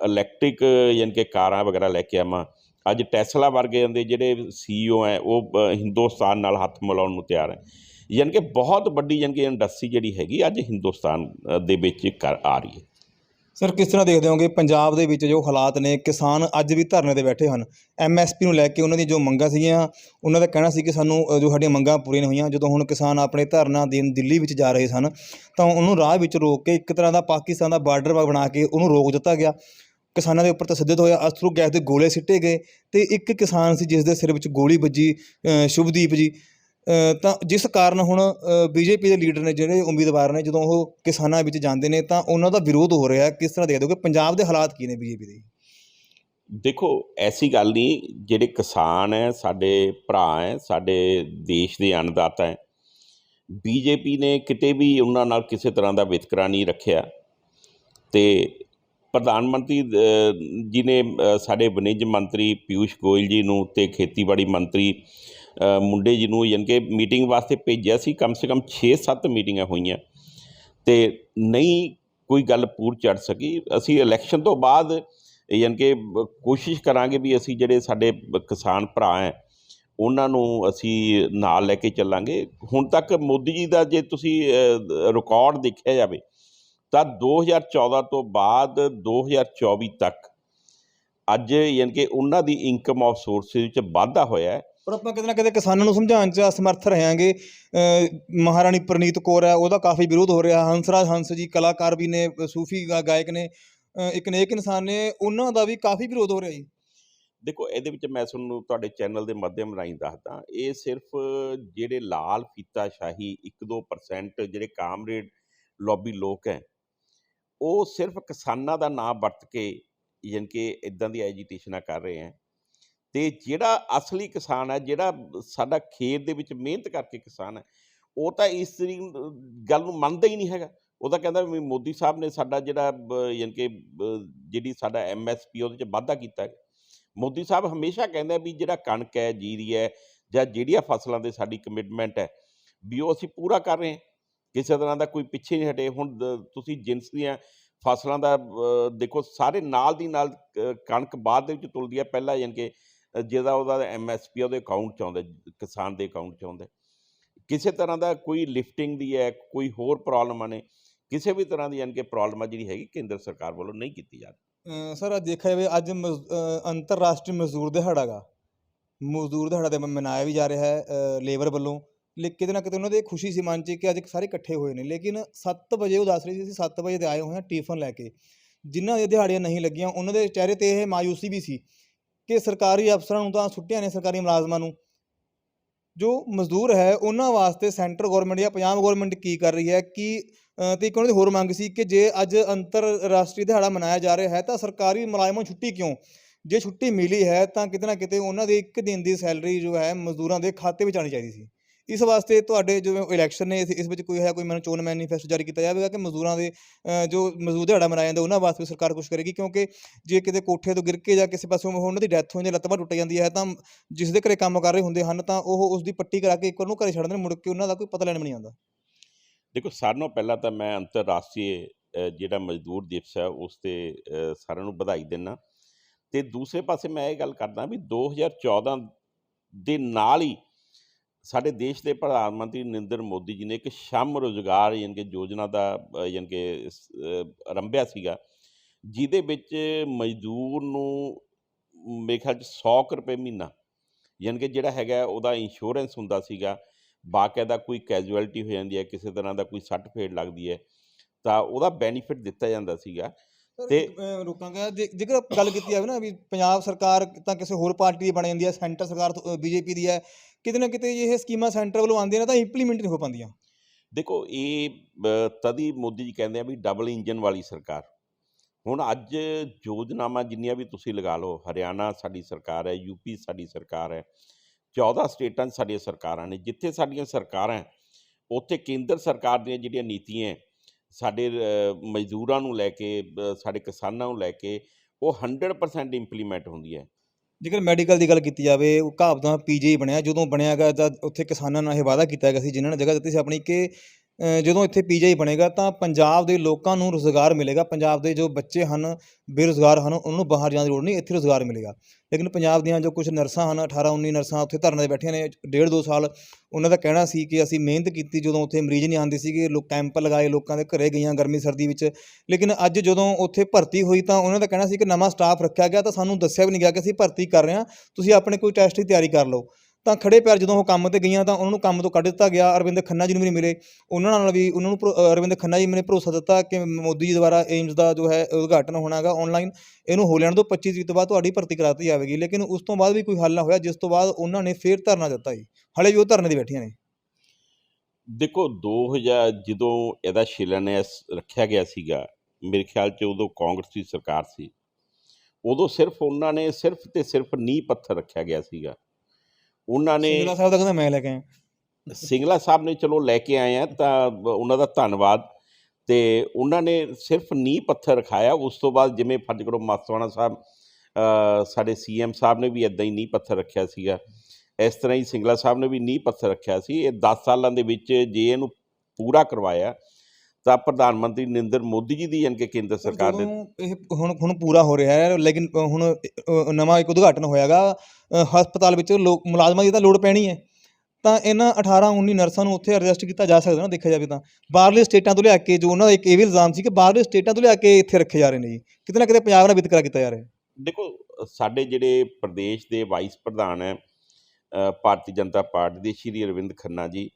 ਇਲੈਕਟ੍ਰਿਕ ਯਾਨੀ ਕਿ ਕਾਰਾਂ ਵਗੈਰਾ ਲੈ ਕੇ ਆਵਾਂ। ਅੱਜ ਟੈਸਲਾ ਵਰਗੇ ਦੇ ਜਿਹੜੇ ਸੀਈਓ ਹੈ, ਉਹ ਹਿੰਦੁਸਤਾਨ ਨਾਲ ਹੱਥ ਮਿਲਾਉਣ ਨੂੰ ਤਿਆਰ ਹੈ। ਯਾਨੀ ਕਿ ਬਹੁਤ ਵੱਡੀ ਯਾਨੀ ਕਿ ਇੰਡਸਟਰੀ ਜਿਹੜੀ ਹੈਗੀ, ਅੱਜ ਹਿੰਦੁਸਤਾਨ ਦੇ ਵਿੱਚ ਕਰ, ਆ ਰਹੀ ਹੈ। ਸਰ ਕਿਸ ਤਰ੍ਹਾਂ ਦੇਖਦੇ ਹੋਗੇ ਪੰਜਾਬ ਦੇ ਵਿੱਚ ਜੋ ਹਾਲਾਤ ਨੇ, ਕਿਸਾਨ ਅੱਜ ਵੀ ਧਰਨੇ ਤੇ ਬੈਠੇ ਹਨ? ਐਮਐਸਪੀ ਨੂੰ ਲੈ ਕੇ ਉਹਨਾਂ ਦੀ ਜੋ ਮੰਗਾਂ ਸੀਗੀਆਂ, ਉਹਨਾਂ ਦਾ ਕਹਿਣਾ ਸੀ ਕਿ ਸਾਨੂੰ ਜੋ ਸਾਡੀਆਂ ਮੰਗਾਂ ਪੂਰੀਆਂ ਨਹੀਂ ਹੋਈਆਂ, ਜਦੋਂ ਹੁਣ ਕਿਸਾਨ ਆਪਣੇ ਧਰਨਾ ਦੇਣ ਦਿੱਲੀ ਵਿੱਚ ਜਾ ਰਹੇ ਸਨ, ਤਾਂ ਉਹਨੂੰ ਰਾਹ ਵਿੱਚ ਰੋਕ ਕੇ ਇੱਕ ਤਰ੍ਹਾਂ ਦਾ ਪਾਕਿਸਤਾਨ ਦਾ ਬਾਰਡਰ ਬਣਾ ਕੇ ਉਹਨੂੰ ਰੋਕ ਦਿੱਤਾ ਗਿਆ। ਕਿਸਾਨਾਂ ਦੇ ਉੱਪਰ ਤਸੱਦਦ ਹੋਇਆ, ਅਸਥਰੂ ਗੈਸ ਦੇ ਗੋਲੇ ਸਿੱਟੇ ਗਏ ਤੇ ਇੱਕ ਕਿਸਾਨ ਸੀ ਜਿਸ ਦੇ ਸਿਰ ਵਿੱਚ ਗੋਲੀ ਵੱਜੀ ਸ਼ੁਭਦੀਪ ਜੀ। ਤਾਂ ਜਿਸ ਕਾਰਨ ਹੁਣ ਬੀਜੇਪੀ ਦੇ ਲੀਡਰ ਨੇ ਜਿਹੜੇ ਉਮੀਦਵਾਰ ਨੇ, ਜਦੋਂ ਉਹ ਕਿਸਾਨਾਂ ਵਿੱਚ ਜਾਂਦੇ ਨੇ, ਤਾਂ ਉਹਨਾਂ ਦਾ ਵਿਰੋਧ ਹੋ ਰਿਹਾ ਕਿਸ ਤਰ੍ਹਾਂ ਦੇਖਦੇ ਹੋ ਪੰਜਾਬ ਦੇ ਹਾਲਾਤ ਕੀ ਨੇ ਬੀਜੇਪੀ ਦੇ? ਦੇਖੋ, ਐਸੀ ਗੱਲ ਨਹੀਂ, ਜਿਹੜੇ ਕਿਸਾਨ ਹੈ, ਸਾਡੇ ਭਰਾ ਹੈ, ਸਾਡੇ ਦੇਸ਼ ਦੇ ਅੰਨਦਾਤਾ ਹੈ, ਬੀਜੇਪੀ ਨੇ ਕਿਤੇ ਵੀ ਉਹਨਾਂ ਨਾਲ ਕਿਸੇ ਤਰ੍ਹਾਂ ਦਾ ਵਿਤਕਰਾ ਨਹੀਂ ਰੱਖਿਆ। ਤੇ ਪ੍ਰਧਾਨ ਮੰਤਰੀ ਜੀ ਨੇ ਸਾਡੇ ਵਣਿਜ ਮੰਤਰੀ ਪਿਊਸ਼ ਗੋਇਲ ਜੀ ਨੂੰ ਤੇ ਖੇਤੀਬਾੜੀ ਮੰਤਰੀ ਮੁੰਡੇ ਜਿਹਨੂੰ ਯਾਨੀ ਕਿ ਮੀਟਿੰਗ ਵਾਸਤੇ ਭੇਜਿਆ ਸੀ, ਕਮ ਸੇ ਕਮ 6-7 ਮੀਟਿੰਗਾਂ ਹੋਈਆਂ। ਤੇ ਨਹੀਂ ਕੋਈ ਗੱਲ ਪੂਰ ਚੜ ਸਕੀ। ਅਸੀਂ ਇਲੈਕਸ਼ਨ ਤੋਂ ਬਾਅਦ ਯਾਨੀ ਕਿ ਕੋਸ਼ਿਸ਼ ਕਰਾਂਗੇ ਵੀ ਅਸੀਂ ਜਿਹੜੇ ਸਾਡੇ ਕਿਸਾਨ ਭਰਾ ਹੈ, ਉਹਨਾਂ ਨੂੰ ਅਸੀਂ ਨਾਲ ਲੈ ਕੇ ਚੱਲਾਂਗੇ। ਹੁਣ ਤੱਕ ਮੋਦੀ ਜੀ ਦਾ ਜੇ ਤੁਸੀਂ ਰਿਕਾਰਡ ਦੇਖਿਆ ਜਾਵੇ, ਤਾਂ 2014 ਤੋਂ ਬਾਅਦ 2024 ਤੱਕ ਅੱਜ ਯਾਨੀ ਕਿ ਉਹਨਾਂ ਦੀ ਇਨਕਮ ਆਫ ਸੋਰਸਿਸ ਵਿੱਚ ਵਾਧਾ ਹੋਇਆ ਹੈ। ਪਰ ਆਪਾਂ ਕਿਤੇ ਨਾ ਕਿਤੇ ਕਿਸਾਨਾਂ ਨੂੰ ਸਮਝਾਉਣ 'ਚ ਅਸਮਰਥ ਰਹਾਂਗੇ। ਮਹਾਰਾਣੀ ਪ੍ਰਨੀਤ ਕੌਰ ਹੈ ਉਹਦਾ ਕਾਫੀ ਵਿਰੋਧ ਹੋ ਰਿਹਾ। ਹੰਸਰਾਜ ਹੰਸ ਜੀ ਕਲਾਕਾਰ ਵੀ ਨੇ ਸੂਫੀ ਗਾ- ਗਾਇਕ ਨੇ। ਅ, ਇੱਕ ਨੇਕ ਇਨਸਾਨ ਨੇ ਉਹਨਾਂ ਦਾ ਵੀ ਕਾਫੀ ਵਿਰੋਧ ਹੋ ਰਿਹਾ ਜੀ। ਦੇਖੋ ਇਹਦੇ ਵਿੱਚ ਮੈਂ ਤੁਹਾਨੂੰ ਤੁਹਾਡੇ ਚੈਨਲ ਦੇ ਮਾਧਿਅਮ ਰਾਹੀਂ ਦੱਸਦਾ ਇਹ ਸਿਰਫ ਜਿਹੜੇ ਲਾਲ ਫੀਤਾਸ਼ਾਹੀ 1-2% ਜਿਹੜੇ ਕਾਮਰੇਡ ਲੌਬੀ ਲੋਕ ਹੈ ਉਹ ਸਿਰਫ ਕਿਸਾਨਾਂ ਦਾ ਨਾਂ ਵਰਤ ਕੇ ਯਾਨੀ ਕਿ ਇਦਾਂ ਦੀ ਐਜੀਟੇਸ਼ਨਾਂ ਕਰ ਰਹੇ ਹੈ। ਤੇ ਜਿਹੜਾ ਅਸਲੀ ਕਿਸਾਨ ਹੈ, ਜਿਹੜਾ ਸਾਡਾ ਖੇਤ ਦੇ ਵਿੱਚ ਮਿਹਨਤ ਕਰਕੇ ਕਿਸਾਨ ਹੈ, ਉਹ ਤਾਂ ਇਸ ਗੱਲ ਨੂੰ ਮੰਨਦਾ ਹੀ ਨਹੀਂ ਹੈਗਾ। ਉਹ ਤਾਂ ਕਹਿੰਦਾ ਵੀ ਮੋਦੀ ਸਾਹਿਬ ਨੇ ਸਾਡਾ ਜਿਹੜਾ ਯਾਨੀ ਕਿ ਜਿਹੜੀ ਸਾਡਾ ਐਮਐਸਪੀ ਉਹਦੇ 'ਚ ਵਾਧਾ ਕੀਤਾ ਹੈ। ਮੋਦੀ ਸਾਹਿਬ ਹਮੇਸ਼ਾ ਕਹਿੰਦੇ ਵੀ ਜਿਹੜਾ ਕਣਕ ਹੈ, ਜੀਰੀ ਹੈ ਜਾਂ ਜਿਹੜੀਆਂ ਫਸਲਾਂ ਦੇ ਸਾਡੀ ਕਮਿਟਮੈਂਟ ਹੈ, ਵੀ ਉਹ ਅਸੀਂ ਪੂਰਾ ਕਰ ਰਹੇ ਹਾਂ। ਕਿਸੇ ਤਰ੍ਹਾਂ ਦਾ ਕੋਈ ਪਿੱਛੇ ਨਹੀਂ ਹਟੇ। ਹੁਣ ਤੁਸੀਂ ਜਿੰਸ ਦੀਆਂ ਫਸਲਾਂ ਦਾ ਦੇਖੋ, ਸਾਰੇ ਨਾਲ ਦੀ ਨਾਲ ਕਣਕ ਬਾਅਦ ਦੇ ਵਿੱਚ ਤੁਲਦੀ ਹੈ। ਪਹਿਲਾਂ ਯਾਨੀ ਕਿ ਜਿਹਦਾ ਉਹਦਾ ਐਮਐਸਪੀ ਉਹਦੇ ਅਕਾਊਂਟ 'ਚ ਆਉਂਦਾ, ਕਿਸਾਨ ਦੇ ਅਕਾਊਂਟ 'ਚ ਆਉਂਦਾ। ਕਿਸੇ ਤਰ੍ਹਾਂ ਦਾ ਕੋਈ ਲਿਫਟਿੰਗ ਦੀ ਹੈ, ਕੋਈ ਹੋਰ ਪ੍ਰੋਬਲਮਾਂ ਨੇ ਕਿਸੇ ਵੀ ਤਰ੍ਹਾਂ ਦੀ ਯਾਨੀ ਕਿ ਪ੍ਰੋਬਲਮ ਆ ਜਿਹੜੀ ਹੈਗੀ ਕੇਂਦਰ ਸਰਕਾਰ ਵੱਲੋਂ ਨਹੀਂ ਕੀਤੀ ਜਾ ਰਹੀ। ਸਰ ਅੱਜ ਦੇਖਿਆ ਜਾਵੇ, ਅੱਜ ਅੰਤਰਰਾਸ਼ਟਰੀ ਮਜ਼ਦੂਰ ਦਿਹਾੜਾ ਗਾ। ਮਜ਼ਦੂਰ ਦਿਹਾੜਾ ਤੇ ਮਨਾਇਆ ਵੀ ਜਾ ਰਿਹਾ ਹੈ ਲੇਬਰ ਵੱਲੋਂ। ਲੇ ਕਿਤੇ ਨਾ ਕਿਤੇ ਉਹਨਾਂ ਦੇ ਖੁਸ਼ੀ ਸੀ ਮਨ 'ਚ ਕਿ ਅੱਜ ਸਾਰੇ ਇਕੱਠੇ ਹੋਏ ਨੇ। ਲੇਕਿਨ 7 ਵਜੇ, ਉਹ ਦੱਸ ਰਹੇ ਸੀ ਅਸੀਂ 7 ਵਜੇ ਦੇ ਆਏ ਹੋਏ ਹਾਂ ਟਿਫਨ ਲੈ ਕੇ। ਜਿਨ੍ਹਾਂ ਦੇ ਦਿਹਾੜੀਆਂ ਨਹੀਂ ਲੱਗੀਆਂ, ਉਹਨਾਂ ਦੇ ਚਿਹਰੇ ਤੇ ਇਹ ਮਾਯੂਸੀ ਵੀ ਸੀ ਕਿ ਸਰਕਾਰੀ ਅਫਸਰਾਂ ਨੂੰ ਤਾਂ ਛੁੱਟੀਆਂ ਨੇ ਸਰਕਾਰੀ ਮੁਲਾਜ਼ਮਾਂ ਨੂੰ। ਜੋ ਮਜ਼ਦੂਰ ਹੈ ਉਹਨਾਂ ਵਾਸਤੇ ਸੈਂਟਰ ਗਵਰਨਮੈਂਟ ਜਾਂ ਪੰਜਾਬ ਗਵਰਨਮੈਂਟ ਕੀ ਕਰ ਰਹੀ ਹੈ ਕਿ ਅ, ਤੇ ਇੱਕ ਉਹਨਾਂ ਦੀ ਹੋਰ ਮੰਗ ਸੀ ਕਿ ਜੇ ਅੱਜ ਅੰਤਰਰਾਸ਼ਟਰੀ ਦਿਹਾੜਾ ਮਨਾਇਆ ਜਾ ਰਿਹਾ ਹੈ ਤਾਂ ਸਰਕਾਰੀ ਮੁਲਾਜ਼ਮਾਂ ਨੂੰ ਛੁੱਟੀ ਕਿਉਂ? ਜੇ ਛੁੱਟੀ ਮਿਲੀ ਹੈ ਤਾਂ ਕਿਤੇ ਨਾ ਕਿਤੇ ਉਹਨਾਂ ਦੀ ਇੱਕ ਦਿਨ ਦੀ ਸੈਲਰੀ ਜੋ ਹੈ ਮਜ਼ਦੂਰਾਂ ਦੇ ਖਾਤੇ ਵਿੱਚ ਆਣੀ ਚਾਹੀਦੀ ਸੀ। ਇਸ ਵਾਸਤੇ ਤੁਹਾਡੇ ਜੋ ਇਲੈਕਸ਼ਨ ਨੇ, ਇਸ ਵਿੱਚ ਕੋਈ ਹੈ, ਕੋਈ ਮੈਨੂੰ ਚੋਣ ਮੈਨੀਫੈਸਟੋ ਜਾਰੀ ਕੀਤਾ ਜਾਵੇਗਾ ਕਿ ਮਜ਼ਦੂਰਾਂ ਦੇ ਜੋ ਮਜ਼ਦੂਰ ਦਿਹਾੜਾ ਮਨਾਇਆ ਜਾਂਦਾ, ਉਹਨਾਂ ਵਾਸਤੇ ਵੀ ਸਰਕਾਰ ਕੁਝ ਕਰੇਗੀ? ਕਿਉਂਕਿ ਜੇ ਕਿਤੇ ਕੋਠੇ ਤੋਂ ਗਿਰ ਕੇ ਜਾਂ ਕਿਸੇ ਪਾਸੋਂ ਉਹਨਾਂ ਦੀ ਡੈਥ ਹੋ ਜਾਂਦੀ ਲੱਤ ਬਾਂਹ ਟੁੱਟ ਜਾਂਦੀ ਹੈ, ਤਾਂ ਜਿਸ ਦੇ ਘਰੇ ਕੰਮ ਕਰ ਰਹੇ ਹੁੰਦੇ ਹਨ, ਤਾਂ ਉਹ ਉਸ ਦੀ ਪੱਟੀ ਕਰਾ ਕੇ ਇੱਕ ਵਾਰ ਨੂੰ ਘਰੇ ਛੱਡ ਦਿੰਦੇ ਨੇ ਮੁੜ ਕੇ ਉਹਨਾਂ ਦਾ ਕੋਈ ਪਤਾ ਲੈਣ ਵੀ ਨਹੀਂ ਆਉਂਦਾ। ਦੇਖੋ, ਸਾਰਿਆਂ ਨਾਲੋਂ ਪਹਿਲਾਂ ਤਾਂ ਮੈਂ ਅੰਤਰਰਾਸ਼ਟਰੀ ਜਿਹੜਾ ਮਜ਼ਦੂਰ ਦਿਵਸ ਹੈ, ਉਸ ਤੇ ਸਾਰਿਆਂ ਨੂੰ ਵਧਾਈ ਦਿੰਦਾ। ਤੇ ਦੂਸਰੇ ਪਾਸੇ ਮੈਂ ਇਹ ਗੱਲ ਕਰਦਾ ਵੀ 2014 ਦੇ ਨਾਲ ਹੀ ਸਾਡੇ ਦੇਸ਼ ਦੇ ਪ੍ਰਧਾਨ ਮੰਤਰੀ ਨਰਿੰਦਰ ਮੋਦੀ ਜੀ ਨੇ ਇੱਕ ਸ਼ਮ ਰੋਜ਼ਗਾਰ ਯਾਨੀ ਕਿ ਯੋਜਨਾ ਦਾ ਯਾਨੀ ਕਿ ਆਰੰਭਿਆ ਸੀਗਾ ਜਿਹਦੇ ਵਿੱਚ ਮਜ਼ਦੂਰ ਨੂੰ ਮੇਰੇ ਖਿਆਲ 'ਚ 100 ਕੁ ਰੁਪਏ ਮਹੀਨਾ ਯਾਨੀ ਕਿ ਜਿਹੜਾ ਹੈਗਾ ਉਹਦਾ ਇੰਸ਼ੋਰੈਂਸ ਹੁੰਦਾ ਸੀਗਾ ਬਾਕਾਇਦਾ ਕੋਈ ਕੈਜੂਅਲਟੀ ਹੋ ਜਾਂਦੀ ਹੈ ਕਿਸੇ ਤਰ੍ਹਾਂ ਦਾ ਕੋਈ ਸੱਟ ਫੇੜ ਲੱਗਦੀ ਹੈ ਤਾਂ ਉਹਦਾ ਬੈਨੀਫਿਟ ਦਿੱਤਾ ਜਾਂਦਾ ਸੀਗਾ ਤੇ ਰੋਕਾਂਗਾ ਜੇ- ਜੇਕਰ ਗੱਲ ਕੀਤੀ ਜਾਵੇ ਨਾ ਵੀ ਪੰਜਾਬ ਸਰਕਾਰ ਤਾਂ ਕਿਸੇ ਹੋਰ ਪਾਰਟੀ ਦੀ ਬਣ ਜਾਂਦੀ ਹੈ ਸੈਂਟਰ ਸਰਕਾਰ ਬੀਜੇਪੀ ਦੀ ਹੈ ਕਿਤੇ ਨਾ ਕਿਤੇ ਇਹ ਸਕੀਮਾਂ ਸੈਂਟਰ ਵੱਲੋਂ ਆਉਂਦੀਆਂ ਨੇ ਤਾਂ ਇੰਪਲੀਮੈਂਟ ਨਹੀਂ ਹੋ ਪਾਉਂਦੀਆਂ। ਦੇਖੋ, ਇਹ ਤਦੀ ਮੋਦੀ ਜੀ ਕਹਿੰਦੇ ਆ ਵੀ ਡਬਲ ਇੰਜਨ ਵਾਲੀ ਸਰਕਾਰ। ਹੁਣ ਅੱਜ ਯੋਜਨਾਵਾਂ ਜਿੰਨੀਆਂ ਵੀ ਤੁਸੀਂ ਲਗਾ ਲਓ, ਹਰਿਆਣਾ ਸਾਡੀ ਸਰਕਾਰ ਹੈ ਯੂਪੀ ਸਾਡੀ ਸਰਕਾਰ ਹੈ 14 ਸਟੇਟਾਂ 'ਚ ਸਾਡੀਆਂ ਸਰਕਾਰਾਂ ਨੇ, ਜਿੱਥੇ ਸਾਡੀਆਂ ਸਰਕਾਰਾਂ ਉੱਥੇ ਕੇਂਦਰ ਸਰਕਾਰ ਦੀਆਂ ਜਿਹੜੀਆਂ ਨੀਤੀਆਂ ਸਾਡੇ ਮਜ਼ਦੂਰਾਂ ਨੂੰ ਲੈ ਕੇ ਸਾਡੇ ਕਿਸਾਨਾਂ ਨੂੰ ਲੈ ਕੇ, ਉਹ 100% ਇੰਪਲੀਮੈਂਟ ਹੁੰਦੀ ਹੈ। ਜੇਕਰ ਮੈਡੀਕਲ ਦੀ ਗੱਲ ਕੀਤੀ ਜਾਵੇ, ਉਹ ਕਹਾਵਤਾਂ ਪੀਜੀ ਬਣਿਆ, ਜਦੋਂ ਬਣਿਆਗਾ ਤਾਂ ਉੱਥੇ ਕਿਸਾਨਾਂ ਨਾਲ ਇਹ ਵਾਅਦਾ ਕੀਤਾ ਗਿਆ ਸੀ, ਜਿਨ੍ਹਾਂ ਨੇ ਜਗ੍ਹਾ ਦਿੱਤੀ ਸੀ ਆਪਣੀ ਕਿ ਜਦੋਂ ਇੱਥੇ ਪੀਜੀ ਬਣੇਗਾ ਤਾਂ ਪੰਜਾਬ ਦੇ ਲੋਕਾਂ ਨੂੰ ਰੁਜ਼ਗਾਰ ਮਿਲੇਗਾ। ਪੰਜਾਬ ਦੇ ਜੋ ਬੱਚੇ ਹਨ, ਬੇਰੁਜ਼ਗਾਰ ਹਨ, ਉਹਨਾਂ ਨੂੰ ਬਾਹਰ ਜਾਣ ਦੀ ਲੋੜ ਨਹੀਂ, ਇੱਥੇ ਰੁਜ਼ਗਾਰ ਮਿਲੇਗਾ। ਲੇਕਿਨ ਪੰਜਾਬ ਦੀਆਂ ਜੋ ਕੁਝ ਨਰਸਾਂ ਹਨ 18 19 ਨਰਸਾਂ ਉੱਥੇ ਧਰਨੇ 'ਤੇ ਬੈਠੀਆਂ ਨੇ, ਡੇਢ ਦੋ ਸਾਲ, ਉਹਨਾਂ ਦਾ ਕਹਿਣਾ ਸੀ ਕਿ ਅਸੀਂ ਮਿਹਨਤ ਕੀਤੀ ਜਦੋਂ ਉੱਥੇ ਮਰੀਜ਼ ਨਹੀਂ ਆਉਂਦੇ ਸੀਗੇ, ਲੋਕ ਕੈਂਪ ਲਗਾਏ, ਲੋਕਾਂ ਦੇ ਘਰੇ ਗਈਆਂ ਗਰਮੀ ਸਰਦੀ ਵਿੱਚ। ਲੇਕਿਨ ਅੱਜ ਜਦੋਂ ਉੱਥੇ ਭਰਤੀ ਹੋਈ ਤਾਂ ਉਹਨਾਂ ਦਾ ਕਹਿਣਾ ਸੀ ਕਿ ਨਵਾਂ ਸਟਾਫ ਰੱਖਿਆ ਗਿਆ ਤਾਂ ਸਾਨੂੰ ਦੱਸਿਆ ਵੀ ਨਹੀਂ ਗਿਆ ਕਿ ਅਸੀਂ ਭਰਤੀ ਕਰ ਰਹੇ ਹਾਂ, ਤੁਸੀਂ ਆਪਣੇ ਕੋਈ ਟੈਸਟ ਦੀ ਤਿਆਰੀ ਕਰ ਲਓ। ਤਾਂ ਖੜੇ ਪੈਰ ਜਦੋਂ ਉਹ ਕੰਮ ਤੇ ਗਈਆਂ ਤਾਂ ਉਹਨਾਂ ਨੂੰ ਕੰਮ ਤੋਂ ਕੱਢ ਦਿੱਤਾ ਗਿਆ। ਅਰਵਿੰਦ ਖੰਨਾ ਜੀ ਨੂੰ ਵੀ ਨਹੀਂ ਮਿਲੇ। ਉਹਨਾਂ ਨਾਲ ਵੀ ਉਹਨਾਂ ਨੂੰ ਭਰੋ- ਅਰਵਿੰਦ ਖੰਨਾ ਜੀ ਨੇ ਭਰੋਸਾ ਦਿੱਤਾ ਕਿ ਮੋਦੀ ਜੀ ਦੁਆਰਾ ਏਮਸ ਦਾ ਜੋ ਹੈ ਉਦਘਾਟਨ ਹੋਣਾਗਾ ਆਨਲਾਈਨ ਇਹਨੂੰ ਹੋ ਲੈਣ ਤੋਂ 25 ਤਰੀਕ ਤੋਂ ਬਾਅਦ ਤੁਹਾਡੀ ਭਰਤੀ ਕਰਾ ਦਿੱਤੀ ਜਾਵੇਗੀ। ਲੇਕਿਨ ਉਸ ਤੋਂ ਬਾਅਦ ਵੀ ਕੋਈ ਹੱਲ ਨਾ ਹੋਇਆ, ਜਿਸ ਤੋਂ ਬਾਅਦ ਉਹਨਾਂ ਨੇ ਫੇਰ ਧਰਨਾ ਦਿੱਤਾ ਜੀ। ਹਲੇ ਵੀ ਉਹ ਧਰਨੇ 'ਤੇ ਬੈਠੀਆਂ ਨੇ। ਦੇਖੋ 2000 ਜਦੋਂ ਇਹਦਾ ਸ਼ਿਲਾਨਿਆਸ ਰੱਖਿਆ ਗਿਆ ਸੀਗਾ, ਮੇਰੇ ਖਿਆਲ 'ਚ ਉਦੋਂ ਕਾਂਗਰਸ ਦੀ ਸਰਕਾਰ ਸੀ। ਉਦੋਂ ਸਿਰਫ ਉਹਨਾਂ ਨੇ ਸਿਰਫ ਤੇ ਸਿਰਫ ਨੀਂਹ ਪੱਥਰ ਰੱਖਿਆ ਗਿਆ ਸੀਗਾ। ਉਹਨਾਂ ਨੇ ਸਿੰਗਲਾ ਸਾਹਿਬ ਦਾ ਕਹਿੰਦਾ ਮੈਂ ਲੈ ਕੇ ਆਇਆ। ਸਿੰਗਲਾ ਸਾਹਿਬ ਨੇ ਚਲੋ ਲੈ ਕੇ ਆਏ ਆ ਤਾਂ ਉਹਨਾਂ ਦਾ ਧੰਨਵਾਦ। ਤੇ ਉਹਨਾਂ ਨੇ ਸਿਰਫ ਨੀਂਹ ਪੱਥਰ ਰਖਾਇਆ ਉਸ ਤੋਂ ਬਾਅਦ ਜਿਵੇਂ ਫਰਜ਼ ਕਰੋ ਮਾਸਵਾਣਾ ਸਾਹਿਬ ਸਾਡੇ ਸੀਐਮ ਸਾਹਿਬ ਨੇ ਵੀ ਇਦਾਂ ਹੀ ਨੀਂਹ ਪੱਥਰ ਰੱਖਿਆ ਸੀਗਾ। ਇਸ ਤਰ੍ਹਾਂ ਹੀ ਸਿੰਗਲਾ ਸਾਹਿਬ ਨੇ ਵੀ ਨੀਂਹ ਪੱਥਰ ਰੱਖਿਆ ਸੀ। ਇਹ 10 ਸਾਲਾਂ ਦੇ ਵਿੱਚ ਜੇ ਇਹਨੂੰ ਪੂਰਾ ਕਰਵਾਇਆ ਤਾਂ ਪ੍ਰਧਾਨ ਮੰਤਰੀ ਨਰਿੰਦਰ ਮੋਦੀ ਜੀ ਦੀ ਯਾਨੀ ਕਿ ਕੇਂਦਰ ਸਰ, ਸਰਕਾਰ ਨੇ ਇਹ ਹੁਣ ਹੁਣ ਪੂਰਾ ਹੋ ਰਿਹਾ ਹੈ ਲੇਕਿਨ ਹੁਣ ਨਵਾਂ ਇੱਕ ਉਦਘਾਟਨ ਹੋਇਆਗਾ ਹਸਪਤਾਲ ਵਿੱਚ ਲੋਕ ਮੁਲਾਜ਼ਮਾਂ ਦੀ ਤਾਂ ਲੋੜ ਪੈਣੀ ਹੈ। ਤਾਂ ਇਹਨਾਂ 18 19 ਨਰਸਾਂ ਨੂੰ ਉੱਥੇ ਅਰਜਸਟ ਕੀਤਾ ਜਾ ਸਕਦਾ ਨਾ ਦੇਖਿਆ ਜਾਵੇ ਤਾਂ। ਬਾਹਰਲੇ ਸਟੇਟਾਂ ਤੋਂ ਲਿਆ ਕੇ ਜੋ ਉਹਨਾਂ ਦਾ ਇੱਕ ਇਹ ਵੀ ਇਲਜ਼ਾਮ ਸੀ ਕਿ ਬਾਹਰਲੇ ਸਟੇਟਾਂ ਤੋਂ ਲਿਆ ਕੇ ਇੱਥੇ ਰੱਖੇ ਜਾ ਰਹੇ ਨੇ ਜੀ। ਕਿਤੇ ਨਾ ਕਿਤੇ ਪੰਜਾਬ ਨਾਲ ਵਿਤਕਰਾ ਕੀਤਾ ਜਾ ਰਿਹਾ ਦੇਖੋ ਸਾਡੇ ਜਿਹੜੇ ਪ੍ਰਦੇਸ਼ ਦੇ ਵਾਈਸ ਪ੍ਰਧਾਨ ਹੈ ਭਾਰਤੀ ਜਨਤਾ ਪਾਰਟੀ ਦੇ ਸ਼੍ਰੀ ਅਰਵਿੰਦ ਖੰਨਾ ਜੀ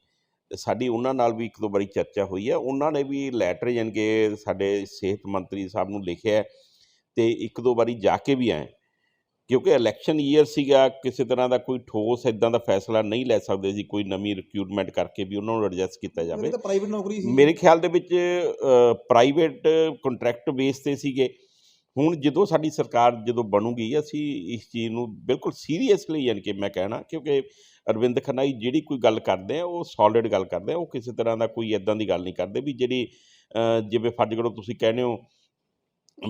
ਸਾਡੀ ਉਹਨਾਂ ਨਾਲ ਵੀ ਇੱਕ ਦੋ ਵਾਰੀ ਚਰਚਾ ਹੋਈ ਹੈ। ਉਹਨਾਂ ਨੇ ਵੀ ਲੈਟਰ ਜਾਣੀ ਕਿ ਸਾਡੇ ਸਿਹਤ ਮੰਤਰੀ ਸਾਹਿਬ ਨੂੰ ਲਿਖਿਆ ਤੇ ਇੱਕ ਦੋ ਵਾਰੀ ਜਾ ਕੇ ਵੀ ਆਏ। ਕਿਉਂਕਿ ਇਲੈਕਸ਼ਨ ਈਅਰ ਸੀਗਾ ਕਿਸੇ ਤਰ੍ਹਾਂ ਦਾ ਕੋਈ ਠੋਸ ਇਦਾਂ ਦਾ ਫੈਸਲਾ ਨਹੀਂ ਲੈ ਸਕਦੇ ਸੀ ਕੋਈ ਨਵੀਂ ਰਿਕਰੂਟਮੈਂਟ ਕਰਕੇ ਵੀ ਉਹਨਾਂ ਨੂੰ ਐਡਜਸਟ ਕੀਤਾ ਜਾਵੇ। ਤਾਂ ਪ੍ਰਾਈਵੇਟ ਨੌਕਰੀ ਸੀ। ਮੇਰੇ ਖਿਆਲ ਦੇ ਵਿੱਚ ਪ੍ਰਾਈਵੇਟ ਕੰਟਰੈਕਟ ਬੇਸ ਤੇ ਸੀਗੇ। ਹੁਣ ਜਦੋਂ ਸਾਡੀ ਸਰਕਾਰ ਜਦੋਂ ਬਣੂਗੀ ਅਸੀਂ ਇਸ ਚੀਜ਼ ਨੂੰ ਬਿਲਕੁਲ ਸੀਰੀਅਸਲੀ ਯਾਨੀ ਕਿ ਮੈਂ ਕਹਿਣਾ ਕਿਉਂਕਿ ਅਰਵਿੰਦ ਖੰਨਾ ਜੀ ਜਿਹੜੀ ਕੋਈ ਗੱਲ ਕਰਦੇ ਆ ਉਹ ਸੋਲਿਡ ਗੱਲ ਕਰਦੇ ਆ ਉਹ ਕਿਸੇ ਤਰ੍ਹਾਂ ਦਾ ਕੋਈ ਇਦਾਂ ਦੀ ਗੱਲ ਨਹੀਂ ਕਰਦੇ ਵੀ ਜਿਹੜੀ ਜਿਵੇਂ ਕਰੋ ਤੁਸੀਂ ਕਹਿੰਦੇ ਹੋ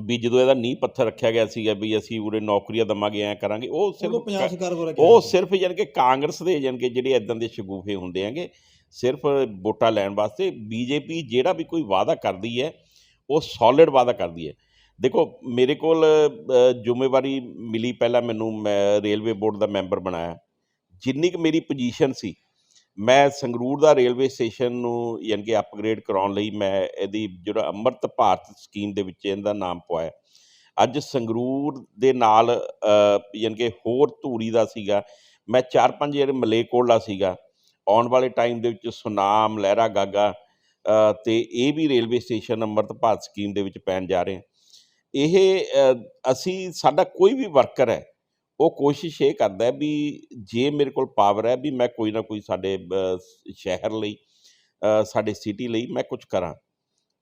ਵੀ ਜਦੋਂ ਇਹਦਾ ਨੀਂਹ ਪੱਥਰ ਰੱਖਿਆ ਗਿਆ ਸੀਗਾ ਵੀ ਅਸੀਂ ਉਰੇ ਨੌਕਰੀਆਂ ਦਵਾਂਗੇ ਐ ਕਰਾਂਗੇ ਉਹ ਸਿਰਫ ਉਹ ਸਿਰਫ ਯਾਨੀ ਕਿ ਕਾਂਗਰਸ ਦੇ ਯਾਨੀ ਕਿ ਜਿਹੜੇ ਇਦਾਂ ਦੇ ਸ਼ਗੂਫੇ ਹੁੰਦੇ ਆਂਗੇ ਸਿਰਫ ਵੋਟਾਂ ਲੈਣ ਵਾਸਤੇ ਬੀਜੇਪੀ ਜਿਹੜਾ ਵੀ ਕੋਈ ਵਾਅਦਾ ਕਰਦੀ ਹੈ ਉਹ ਸੋਲਿਡ ਵਾਅਦਾ ਕਰਦੀ ਹੈ। ਦੇਖੋ ਮੇਰੇ ਕੋਲ ਜ਼ਿੰਮੇਵਾਰੀ ਮਿਲੀ ਪਹਿਲਾਂ ਮੈਨੂੰ ਮੈਂ ਰੇਲਵੇ ਬੋਰਡ ਦਾ ਮੈਂਬਰ ਬਣਾਇਆ। ਜਿੰਨੀ ਕੁ ਮੇਰੀ ਪੋਜੀਸ਼ਨ ਸੀ ਮੈਂ ਸੰਗਰੂਰ ਦਾ ਰੇਲਵੇ ਸਟੇਸ਼ਨ ਨੂੰ ਯਾਨੀ ਕਿ ਅਪਗ੍ਰੇਡ ਕਰਾਉਣ ਲਈ ਮੈਂ ਇਹਦੀ ਜਿਹੜਾ ਅੰਮ੍ਰਿਤ ਭਾਰਤ ਸਕੀਮ ਦੇ ਵਿੱਚ ਇਹਦਾ ਨਾਮ ਪਵਾਇਆ। ਅੱਜ ਸੰਗਰੂਰ ਦੇ ਨਾਲ ਯਾਨੀ ਕਿ ਹੋਰ ਧੂਰੀ ਦਾ ਸੀਗਾ। ਮੈਂ ਚਾਰ ਪੰਜ ਜਿਹੜੇ ਮਲੇਕੋਲਾ ਸੀਗਾ। ਆਉਣ ਵਾਲੇ ਟਾਈਮ ਦੇ ਵਿੱਚ ਸੁਨਾਮ ਲਹਿਰਾ ਗਾਗਾ ਅ, ਤੇ ਇਹ ਵੀ railway station Amrit Bharat scheme ਦੇ ਵਿੱਚ ਪੈਣ ਜਾ ਰਹੇ ਆ। ਇਹ ਅਸੀਂ, ਸਾਡਾ ਕੋਈ ਵੀ ਵਰਕਰ ਹੈ, ਉਹ ਕੋਸ਼ਿਸ਼ ਇਹ ਕਰਦਾ ਹੈ ਵੀ ਜੇ ਮੇਰੇ ਕੋਲ ਪਾਵਰ ਹੈ ਵੀ ਮੈਂ ਕੋਈ ਨਾ ਕੋਈ ਸਾਡੇ ਸ਼ਹਿਰ ਲਈ ਸਾਡੇ ਸਿਟੀ ਲਈ ਮੈਂ ਕੁਝ ਕਰਾਂ।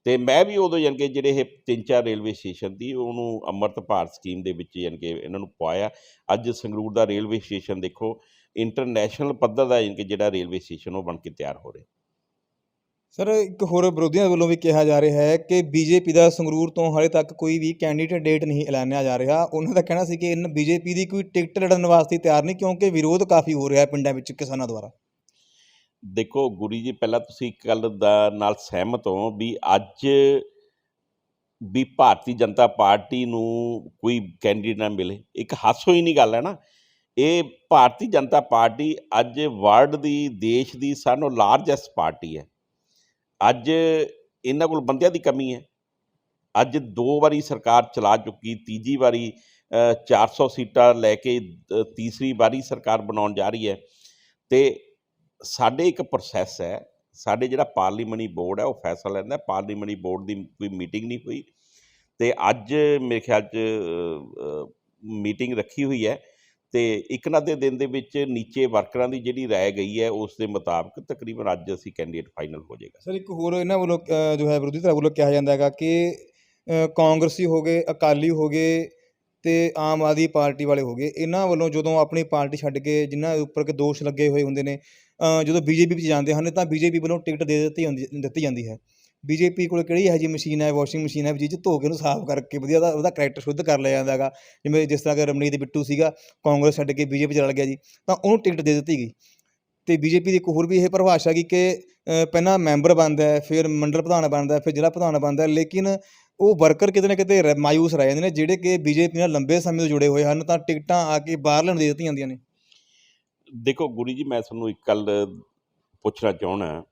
ਤੇ ਮੈਂ ਵੀ ਉਦੋਂ ਯਾਨੀ ਕਿ ਜਿਹੜੇ ਇਹ ਤਿੰਨ ਚਾਰ ਰੇਲਵੇ ਸਟੇਸ਼ਨ ਦੀ ਉਹਨੂੰ ਅੰਮ੍ਰਿਤ ਭਾਰਤ ਸਕੀਮ ਦੇ ਵਿੱਚ ਯਾਨੀ ਕਿ ਇਹਨਾਂ ਨੂੰ ਪਵਾਇਆ। ਅੱਜ ਸੰਗਰੂਰ ਦਾ ਰੇਲਵੇ ਸਟੇਸ਼ਨ ਦੇਖੋ ਇੰਟਰਨੈਸ਼ਨਲ ਪੱਧਰ ਦਾ ਯਾਨੀ ਕਿ ਜਿਹੜਾ ਰੇਲਵੇ ਸਟੇਸ਼ਨ ਉਹ ਬਣ ਕੇ ਤਿਆਰ ਹੋ ਰਿਹਾ। ਸਰ, ਇੱਕ ਹੋਰ ਵਿਰੋਧੀਆਂ ਵੱਲੋਂ ਵੀ ਕਿਹਾ ਜਾ ਰਿਹਾ ਹੈ ਕਿ ਬੀਜੇਪੀ ਦਾ ਸੰਗਰੂਰ ਤੋਂ ਹਾਲੇ ਤੱਕ ਕੋਈ ਵੀ ਕੈਂਡੀਡੇਟ ਡੇਟ ਨਹੀਂ ਐਲਾਨਿਆ ਜਾ ਰਿਹਾ। ਉਹਨਾਂ ਦਾ ਕਹਿਣਾ ਸੀ ਕਿ ਇਹਨਾਂ ਬੀਜੇਪੀ ਦੀ ਕੋਈ ਟਿਕਟ ਲੜਨ ਵਾਸਤੇ ਤਿਆਰ ਨਹੀਂ, ਕਿਉਂਕਿ ਵਿਰੋਧ ਕਾਫੀ ਹੋ ਰਿਹਾ ਹੈ ਪਿੰਡਾਂ ਵਿੱਚ ਕਿਸਾਨਾਂ ਦੁਆਰਾ। ਦੇਖੋ, ਗੁਰੀ ਜੀ, ਪਹਿਲਾਂ ਤੁਸੀਂ ਇੱਕ ਗੱਲ ਦਾ ਨਾਲ ਸਹਿਮਤ ਹੋ ਵੀ ਅੱਜ ਵੀ ਭਾਰਤੀ ਜਨਤਾ ਪਾਰਟੀ ਨੂੰ ਕੋਈ ਕੈਂਡੀਡੇਟ ਨਾ ਮਿਲੇ। ਇੱਕ ਹਾਸੋ ਹੀ ਨਹੀਂ ਗੱਲ ਹੈ ਨਾ, ਇਹ ਭਾਰਤੀ ਜਨਤਾ ਪਾਰਟੀ ਅੱਜ ਵਰਲਡ ਦੀ, ਦੇਸ਼ ਦੀ ਸਾਨੂੰ ਲਾਰਜੈਸਟ ਪਾਰਟੀ ਹੈ। ਅੱਜ ਇਹਨਾਂ ਕੋਲ ਬੰਦਿਆਂ ਦੀ ਕਮੀ ਹੈ। ਅੱਜ ਦੋ ਵਾਰੀ ਸਰਕਾਰ ਚਲਾ ਚੁੱਕੀ ਤੀਜੀ ਵਾਰੀ ਅ, 400 ਸੀਟਾਂ ਲੈ ਕੇ ਤੀਸਰੀ ਵਾਰੀ ਸਰਕਾਰ ਬਣਾਉਣ ਜਾ ਰਹੀ ਹੈ। ਤੇ ਸਾਡੇ ਇੱਕ ਪ੍ਰੋਸੈਸ ਹੈ ਸਾਡੇ ਜਿਹੜਾ ਪਾਰਲੀਮਨੀ ਬੋਰਡ ਹੈ ਉਹ ਫੈਸਲਾ ਲੈਂਦਾ ਹੈ। ਪਾਰਲੀਮਨੀ ਬੋਰਡ ਦੀ ਕੋਈ ਮੀਟਿੰਗ ਨਹੀਂ ਹੋਈ। ਤੇ ਅੱਜ ਮੇਰੇ ਖਿਆਲ 'ਚ ਮੀਟਿੰਗ ਰੱਖੀ ਹੋਈ ਹੈ। ਤੇ ਇੱਕ ਨਾ ਦੇ ਦਿਨ ਦੇ ਵਿੱਚ ਨੀਚੇ ਵਰਕਰਾਂ ਦੀ ਜਿਹੜੀ ਰਾਏ ਗਈ ਹੈ ਉਸ ਦੇ ਮੁਤਾਬਕ ਤਕਰੀਬਨ ਅੱਜ ਅਸੀਂ ਕੈਂਡੀਡੇਟ ਫਾਈਨਲ ਹੋ ਜਾਏਗਾ। ਸਰ ਇੱਕ ਹੋਰ ਇਹਨਾਂ ਵੱਲੋਂ ਜੋ ਹੈ ਵਿਰੋਧੀ ਧਿਰ ਵੱਲੋਂ ਕਿਹਾ ਜਾਂਦਾ ਹੈਗਾ ਕਿ ਕਾਂਗਰਸੀ ਹੋ ਗਏ ਅਕਾਲੀ ਹੋ ਗਏ ਤੇ ਆਮ ਆਦਮੀ ਪਾਰਟੀ ਵਾਲੇ ਹੋ ਗਏ ਇਹਨਾਂ ਵੱਲੋਂ ਜਦੋਂ ਆਪਣੀ ਪਾਰਟੀ ਛੱਡ ਕੇ ਜਿਨ੍ਹਾਂ ਦੇ ਉੱਪਰ ਕਿ ਦੋਸ਼ ਲੱਗੇ ਹੋਏ ਹੁੰਦੇ ਨੇ ਅ, ਜਦੋਂ ਬੀਜੇਪੀ ਵਿੱਚ ਜਾਂਦੇ ਹਨ ਤਾਂ ਬੀਜੇਪੀ ਵੱਲੋਂ ਟਿਕਟ ਦੇ ਦਿੱਤੀ ਹੁੰਦੀ ਦਿੱਤੀ ਜਾਂਦੀ ਹੈ। ਬੀਜੇਪੀ ਕੋਲ ਕਿਹੜੀ ਇਹੋ ਜਿਹੀ ਮਸ਼ੀਨ ਹੈ ਵਾਸ਼ਿੰਗ ਮਸ਼ੀਨ ਹੈ, ਵੀ 'ਚ ਧੋ ਕੇ ਉਹਨੂੰ ਸਾਫ਼ ਕਰਕੇ ਵਧੀਆ ਉਹਦਾ ਉਹਦਾ ਕਰੈਕਟਰ ਸ਼ੁੱਧ ਕਰ ਲਿਆ ਜਾਂਦਾ ਹੈਗਾ। ਜਿਵੇਂ ਜਿਸ ਤਰ੍ਹਾਂ ਕਿ ਰਮਨੀਤ ਬਿੱਟੂ ਸੀਗਾ, ਕਾਂਗਰਸ ਛੱਡ ਕੇ ਬੀਜੇਪੀ 'ਚ ਰਲ ਗਿਆ ਜੀ, ਤਾਂ ਉਹਨੂੰ ਟਿਕਟ ਦੇ ਦਿੱਤੀ ਗਈ। ਤੇ ਬੀਜੇਪੀ ਦੀ ਇੱਕ ਹੋਰ ਵੀ ਇਹ ਪਰਿਭਾਸ਼ਾ ਗਈ ਕਿ ਪਹਿਲਾਂ ਮੈਂਬਰ ਬਣਦਾ ਹੈ, ਫਿਰ ਮੰਡਲ ਪ੍ਰਧਾਨ ਬਣਦਾ ਹੈ, ਫਿਰ ਜ਼ਿਲ੍ਹਾ ਪ੍ਰਧਾਨ ਬਣਦਾ ਹੈ, ਲੇਕਿਨ ਉਹ ਵਰਕਰ ਕਿਤੇ ਨਾ ਕਿਤੇ ਰ- ਮਾਯੂਸ ਰਹਿ ਜਾਂਦੇ ਨੇ, ਜਿਹੜੇ ਕਿ ਬੀਜੇਪੀ ਨਾਲ ਲੰਬੇ ਸਮੇਂ ਤੋਂ ਜੁੜੇ ਹੋਏ ਹਨ, ਤਾਂ ਟਿਕਟਾਂ ਆ ਕੇ ਬਾਹਰ ਲੈਣ ਦੇ ਦਿੱਤੀਆਂ ਜਾਂਦੀਆਂ ਨੇ। ਦੇਖੋ ਗੁਰੂ ਜੀ, ਮੈਂ ਤੁਹਾਨੂੰ ਇੱਕ ਗੱਲ ਪੁੱਛਣਾ ਚਾਹਣਾ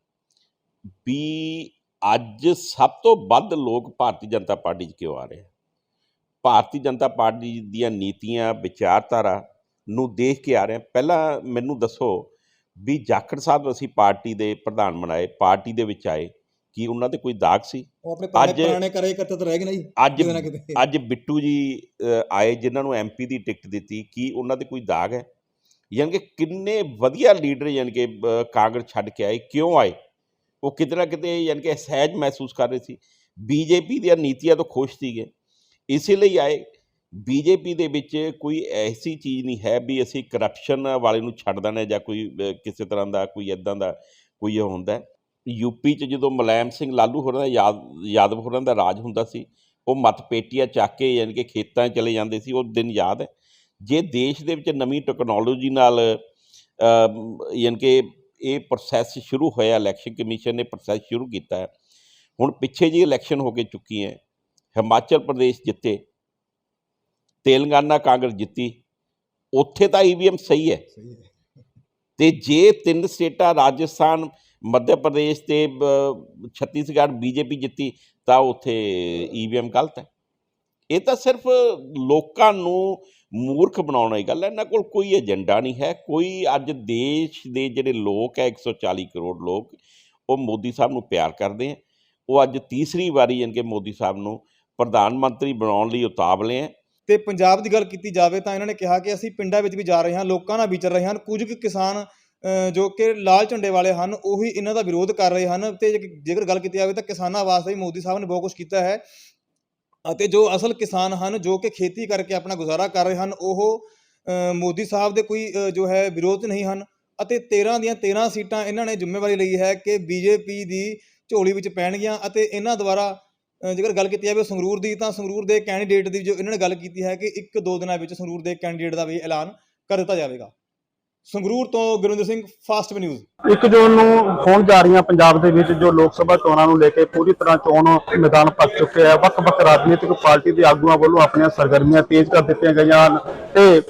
ਵੀ ਅੱਜ ਸਭ ਤੋਂ ਵੱਧ ਲੋਕ ਭਾਰਤੀ ਜਨਤਾ ਪਾਰਟੀ 'ਚ ਕਿਉਂ ਆ ਰਹੇ? ਆ ਭਾਰਤੀ ਜਨਤਾ ਪਾਰਟੀ ਦੀਆਂ ਨੀਤੀਆਂ ਵਿਚਾਰਧਾਰਾ ਨੂੰ ਦੇਖ ਕੇ ਆ ਰਹੇ ਪਹਿਲਾਂ ਮੈਨੂੰ ਦੱਸੋ ਵੀ ਜਾਖੜ ਸਾਹਿਬ ਅਸੀਂ ਪਾਰਟੀ ਦੇ ਪ੍ਰਧਾਨ ਬਣਾਏ ਪਾਰਟੀ ਦੇ ਵਿੱਚ ਆਏ ਕੀ ਉਹਨਾਂ ਤੇ ਕੋਈ ਦਾਗ ਸੀ? ਅੱਜ- ਪੁਰਾਣੇ ਕਰੇ ਕਰਤੇ ਤਾਂ ਰਹਿ ਗਏ ਨਾ ਜੀ ਅੱਜ ਅੱਜ ਬਿੱਟੂ ਜੀ ਆਏ ਜਿਨ੍ਹਾਂ ਨੂੰ ਐਮਪੀ ਦੀ ਟਿਕਟ ਦਿੱਤੀ ਕੀ ਉਹਨਾਂ ਤੇ ਕੋਈ ਦਾਗ ਹੈ? ਯਾਨੀ ਕਿ ਕਿੰਨੇ ਵਧੀਆ ਲੀਡਰ ਯਾਨੀ ਕਿ ਕਾਂਗਰਸ ਛੱਡ ਕੇ ਆਏ ਕਿਉਂ ਆਏ? ਉਹ ਕਿਤੇ ਨਾ ਕਿਤੇ ਯਾਨੀ ਕਿ ਸਹਿਜ ਮਹਿਸੂਸ ਕਰ ਰਹੇ ਸੀ। ਬੀਜੇਪੀ ਦੀਆਂ ਨੀਤੀਆਂ ਤੋਂ ਖੁਸ਼ ਸੀਗੇ। ਇਸੇ ਲਈ ਆਏ। ਬੀਜੇਪੀ ਦੇ ਵਿੱਚ ਕੋਈ ਐਸੀ ਚੀਜ਼ ਨਹੀਂ ਹੈ ਵੀ ਅਸੀਂ ਕਰਪਸ਼ਨ ਵਾਲੇ ਨੂੰ ਛੱਡ ਦੇਣਾ ਜਾਂ ਕੋਈ ਕਿਸੇ ਤਰ੍ਹਾਂ ਦਾ ਕੋਈ ਇਦਾਂ ਦਾ ਕੋਈ ਉਹ ਹੁੰਦਾ। ਹੈ। ਯੂਪੀ 'ਚ ਜਦੋਂ ਮੁਲਾਇਮ ਸਿੰਘ ਲਾਲੂ ਹੋਰਾਂ ਦਾ ਯਾਦ, ਯਾਦਵ ਹੋਰਾਂ ਦਾ ਰਾਜ ਹੁੰਦਾ ਸੀ, ਉਹ ਮਤਪੇਟੀਆਂ ਚੱਕ ਕੇ ਯਾਨੀ ਕਿ ਖੇਤਾਂ 'ਚ ਚਲੇ ਜਾਂਦੇ ਸੀ, ਉਹ ਦਿਨ ਯਾਦ ਹੈ। ਜੇ ਦੇਸ਼ ਦੇ ਵਿੱਚ ਨਵੀਂ ਟੈਕਨੋਲੋਜੀ ਨਾਲ ਯਾਨੀ ਕਿ ਇਹ ਪ੍ਰੋਸੈਸ ਸ਼ੁਰੂ ਹੋਇਆ ਇਲੈਕਸ਼ਨ ਕਮਿਸ਼ਨ ਨੇ ਪ੍ਰੋਸੈਸ ਸ਼ੁਰੂ ਕੀਤਾ ਹੈ। ਹੁਣ ਪਿੱਛੇ ਜੀ ਇਲੈਕਸ਼ਨ ਹੋ ਕੇ ਚੁੱਕੀ ਹੈ। ਹਿਮਾਚਲ ਪ੍ਰਦੇਸ਼ ਜਿੱਤੇ ਤੇਲੰਗਾਨਾ ਕਾਂਗਰਸ ਜਿੱਤੀ ਉੱਥੇ ਤਾਂ ਈਵੀਐਮ ਸਹੀ ਹੈ। ਸਹੀ ਹੈ। ਤੇ ਜੇ ਤਿੰਨ ਸਟੇਟਾਂ ਰਾਜਸਥਾਨ ਮੱਧ ਪ੍ਰਦੇਸ਼ ਤੇ ਛੱਤੀਸਗੜ੍ਹ ਬੀਜੇਪੀ ਜਿੱਤੀ ਤਾਂ ਉੱਥੇ ਈਵੀਐਮ ਗਲਤ ਹੈ। ਇਹ ਤਾਂ ਸਿਰਫ ਲੋਕਾਂ ਨੂੰ ਮੂਰਖ ਬਣਾਉਣ ਵਾਲੀ ਗੱਲ ਹੈ। ਇਹਨਾਂ ਕੋਲ ਕੋਈ ਏਜੰਡਾ ਨਹੀਂ ਹੈ। ਕੋਈ ਅੱਜ ਦੇਸ਼ ਦੇ ਜਿਹੜੇ ਲੋਕ ਹੈ 140 ਕਰੋੜ ਲੋਕ, ਉਹ ਮੋਦੀ ਸਾਹਿਬ ਨੂੰ ਪਿਆਰ ਕਰਦੇ ਹੈ। ਉਹ ਅੱਜ ਤੀਸਰੀ ਵਾਰੀ ਯਾਨੀ ਕਿ ਮੋਦੀ ਸਾਹਿਬ ਨੂੰ ਪ੍ਰਧਾਨ ਮੰਤਰੀ ਬਣਾਉਣ ਲਈ ਉਤਾਵਲੇ ਹੈ। ਤੇ ਪੰਜਾਬ ਦੀ ਗੱਲ ਕੀਤੀ ਜਾਵੇ ਤਾਂ ਇਹਨਾਂ ਨੇ ਕਿਹਾ ਕਿ ਅਸੀਂ ਪਿੰਡਾਂ ਵਿੱਚ ਵੀ ਜਾ ਰਹੇ ਹਾਂ, ਲੋਕਾਂ ਨਾਲ ਵਿਚਰ ਰਹੇ ਹਨ ਕੁਝ ਕੁ ਕਿਸਾਨ ਜੋ ਕਿ ਲਾਲ ਝੰਡੇ ਵਾਲੇ ਹਨ, ਉਹੀ ਇਹਨਾਂ ਦਾ ਵਿਰੋਧ ਕਰ ਰਹੇ ਹਨ। ਤੇ ਜੇਕਰ ਗੱਲ ਕੀਤੀ ਜਾਵੇ ਤਾਂ ਕਿਸਾਨਾਂ ਵਾਸਤੇ ਵੀ ਮੋਦੀ ਸਾਹਿਬ ਨੇ ਬਹੁਤ ਕੁਝ ਕੀਤਾ ਹੈ। ਅਤੇ ਜੋ ਅਸਲ ਕਿਸਾਨ ਹਨ, ਜੋ ਕਿ ਖੇਤੀ ਕਰਕੇ ਆਪਣਾ ਗੁਜ਼ਾਰਾ ਕਰ ਰਹੇ ਹਨ, ਉਹ ਮੋਦੀ ਸਾਹਿਬ ਦੇ ਕੋਈ ਜੋ ਹੈ ਵਿਰੋਧ ਨਹੀਂ ਹਨ। ਅਤੇ 13 ਦੀਆਂ 13 ਸੀਟਾਂ ਇਹਨਾਂ ਨੇ ਜ਼ਿੰਮੇਵਾਰੀ ਲਈ ਹੈ ਕਿ ਬੀਜੇਪੀ ਦੀ ਝੋਲੀ ਵਿੱਚ ਪੈਣਗੀਆਂ ਅਤੇ ਇਹਨਾਂ ਦੁਆਰਾ ਜੇਕਰ ਗੱਲ ਕੀਤੀ ਜਾਵੇ ਸੰਗਰੂਰ ਦੀ, ਤਾਂ ਸੰਗਰੂਰ ਦੇ ਕੈਂਡੀਡੇਟ ਦੀ ਜੋ ਇਹਨਾਂ ਨੇ ਗੱਲ ਕੀਤੀ ਹੈ ਕਿ ਇੱਕ ਦੋ ਦਿਨਾਂ ਵਿੱਚ ਸੰਗਰੂਰ ਦੇ ਕੈਂਡੀਡੇਟ ਦਾ ਵੀ ਐਲਾਨ ਕਰ ਦਿੱਤਾ ਜਾਵੇਗਾ। ਸੰਗਰੂਰ ਤੋਂ ਗੁਰਵਿੰਦਰ ਸਿੰਘ ਫਾਸਟ ਨਿਊਜ਼ ਇੱਕ ਜੂਨ ਨੂੰ ਹੋਣ ਜਾ ਰਹੀਆਂ ਪੰਜਾਬ ਦੇ ਵਿੱਚ ਜੋ ਲੋਕ ਸਭਾ ਚੋਣਾਂ ਨੂੰ ਲੈ ਕੇ ਪੂਰੀ ਤਰ੍ਹਾਂ ਚੋਣ ਮੈਦਾਨ ਭਰ ਚੁੱਕੇ ਹੈ ਵੱਖ-ਵੱਖ ਰਾਜਨੀਤਿਕ ਪਾਰਟੀ ਦੇ ਆਗੂਆਂ ਵੱਲੋਂ ਆਪਣੀਆਂ ਸਰਗਰਮੀਆਂ ਤੇਜ਼ ਕਰ ਦਿੱਤੀਆਂ ਗਈਆਂ ਹਨ ਤੇ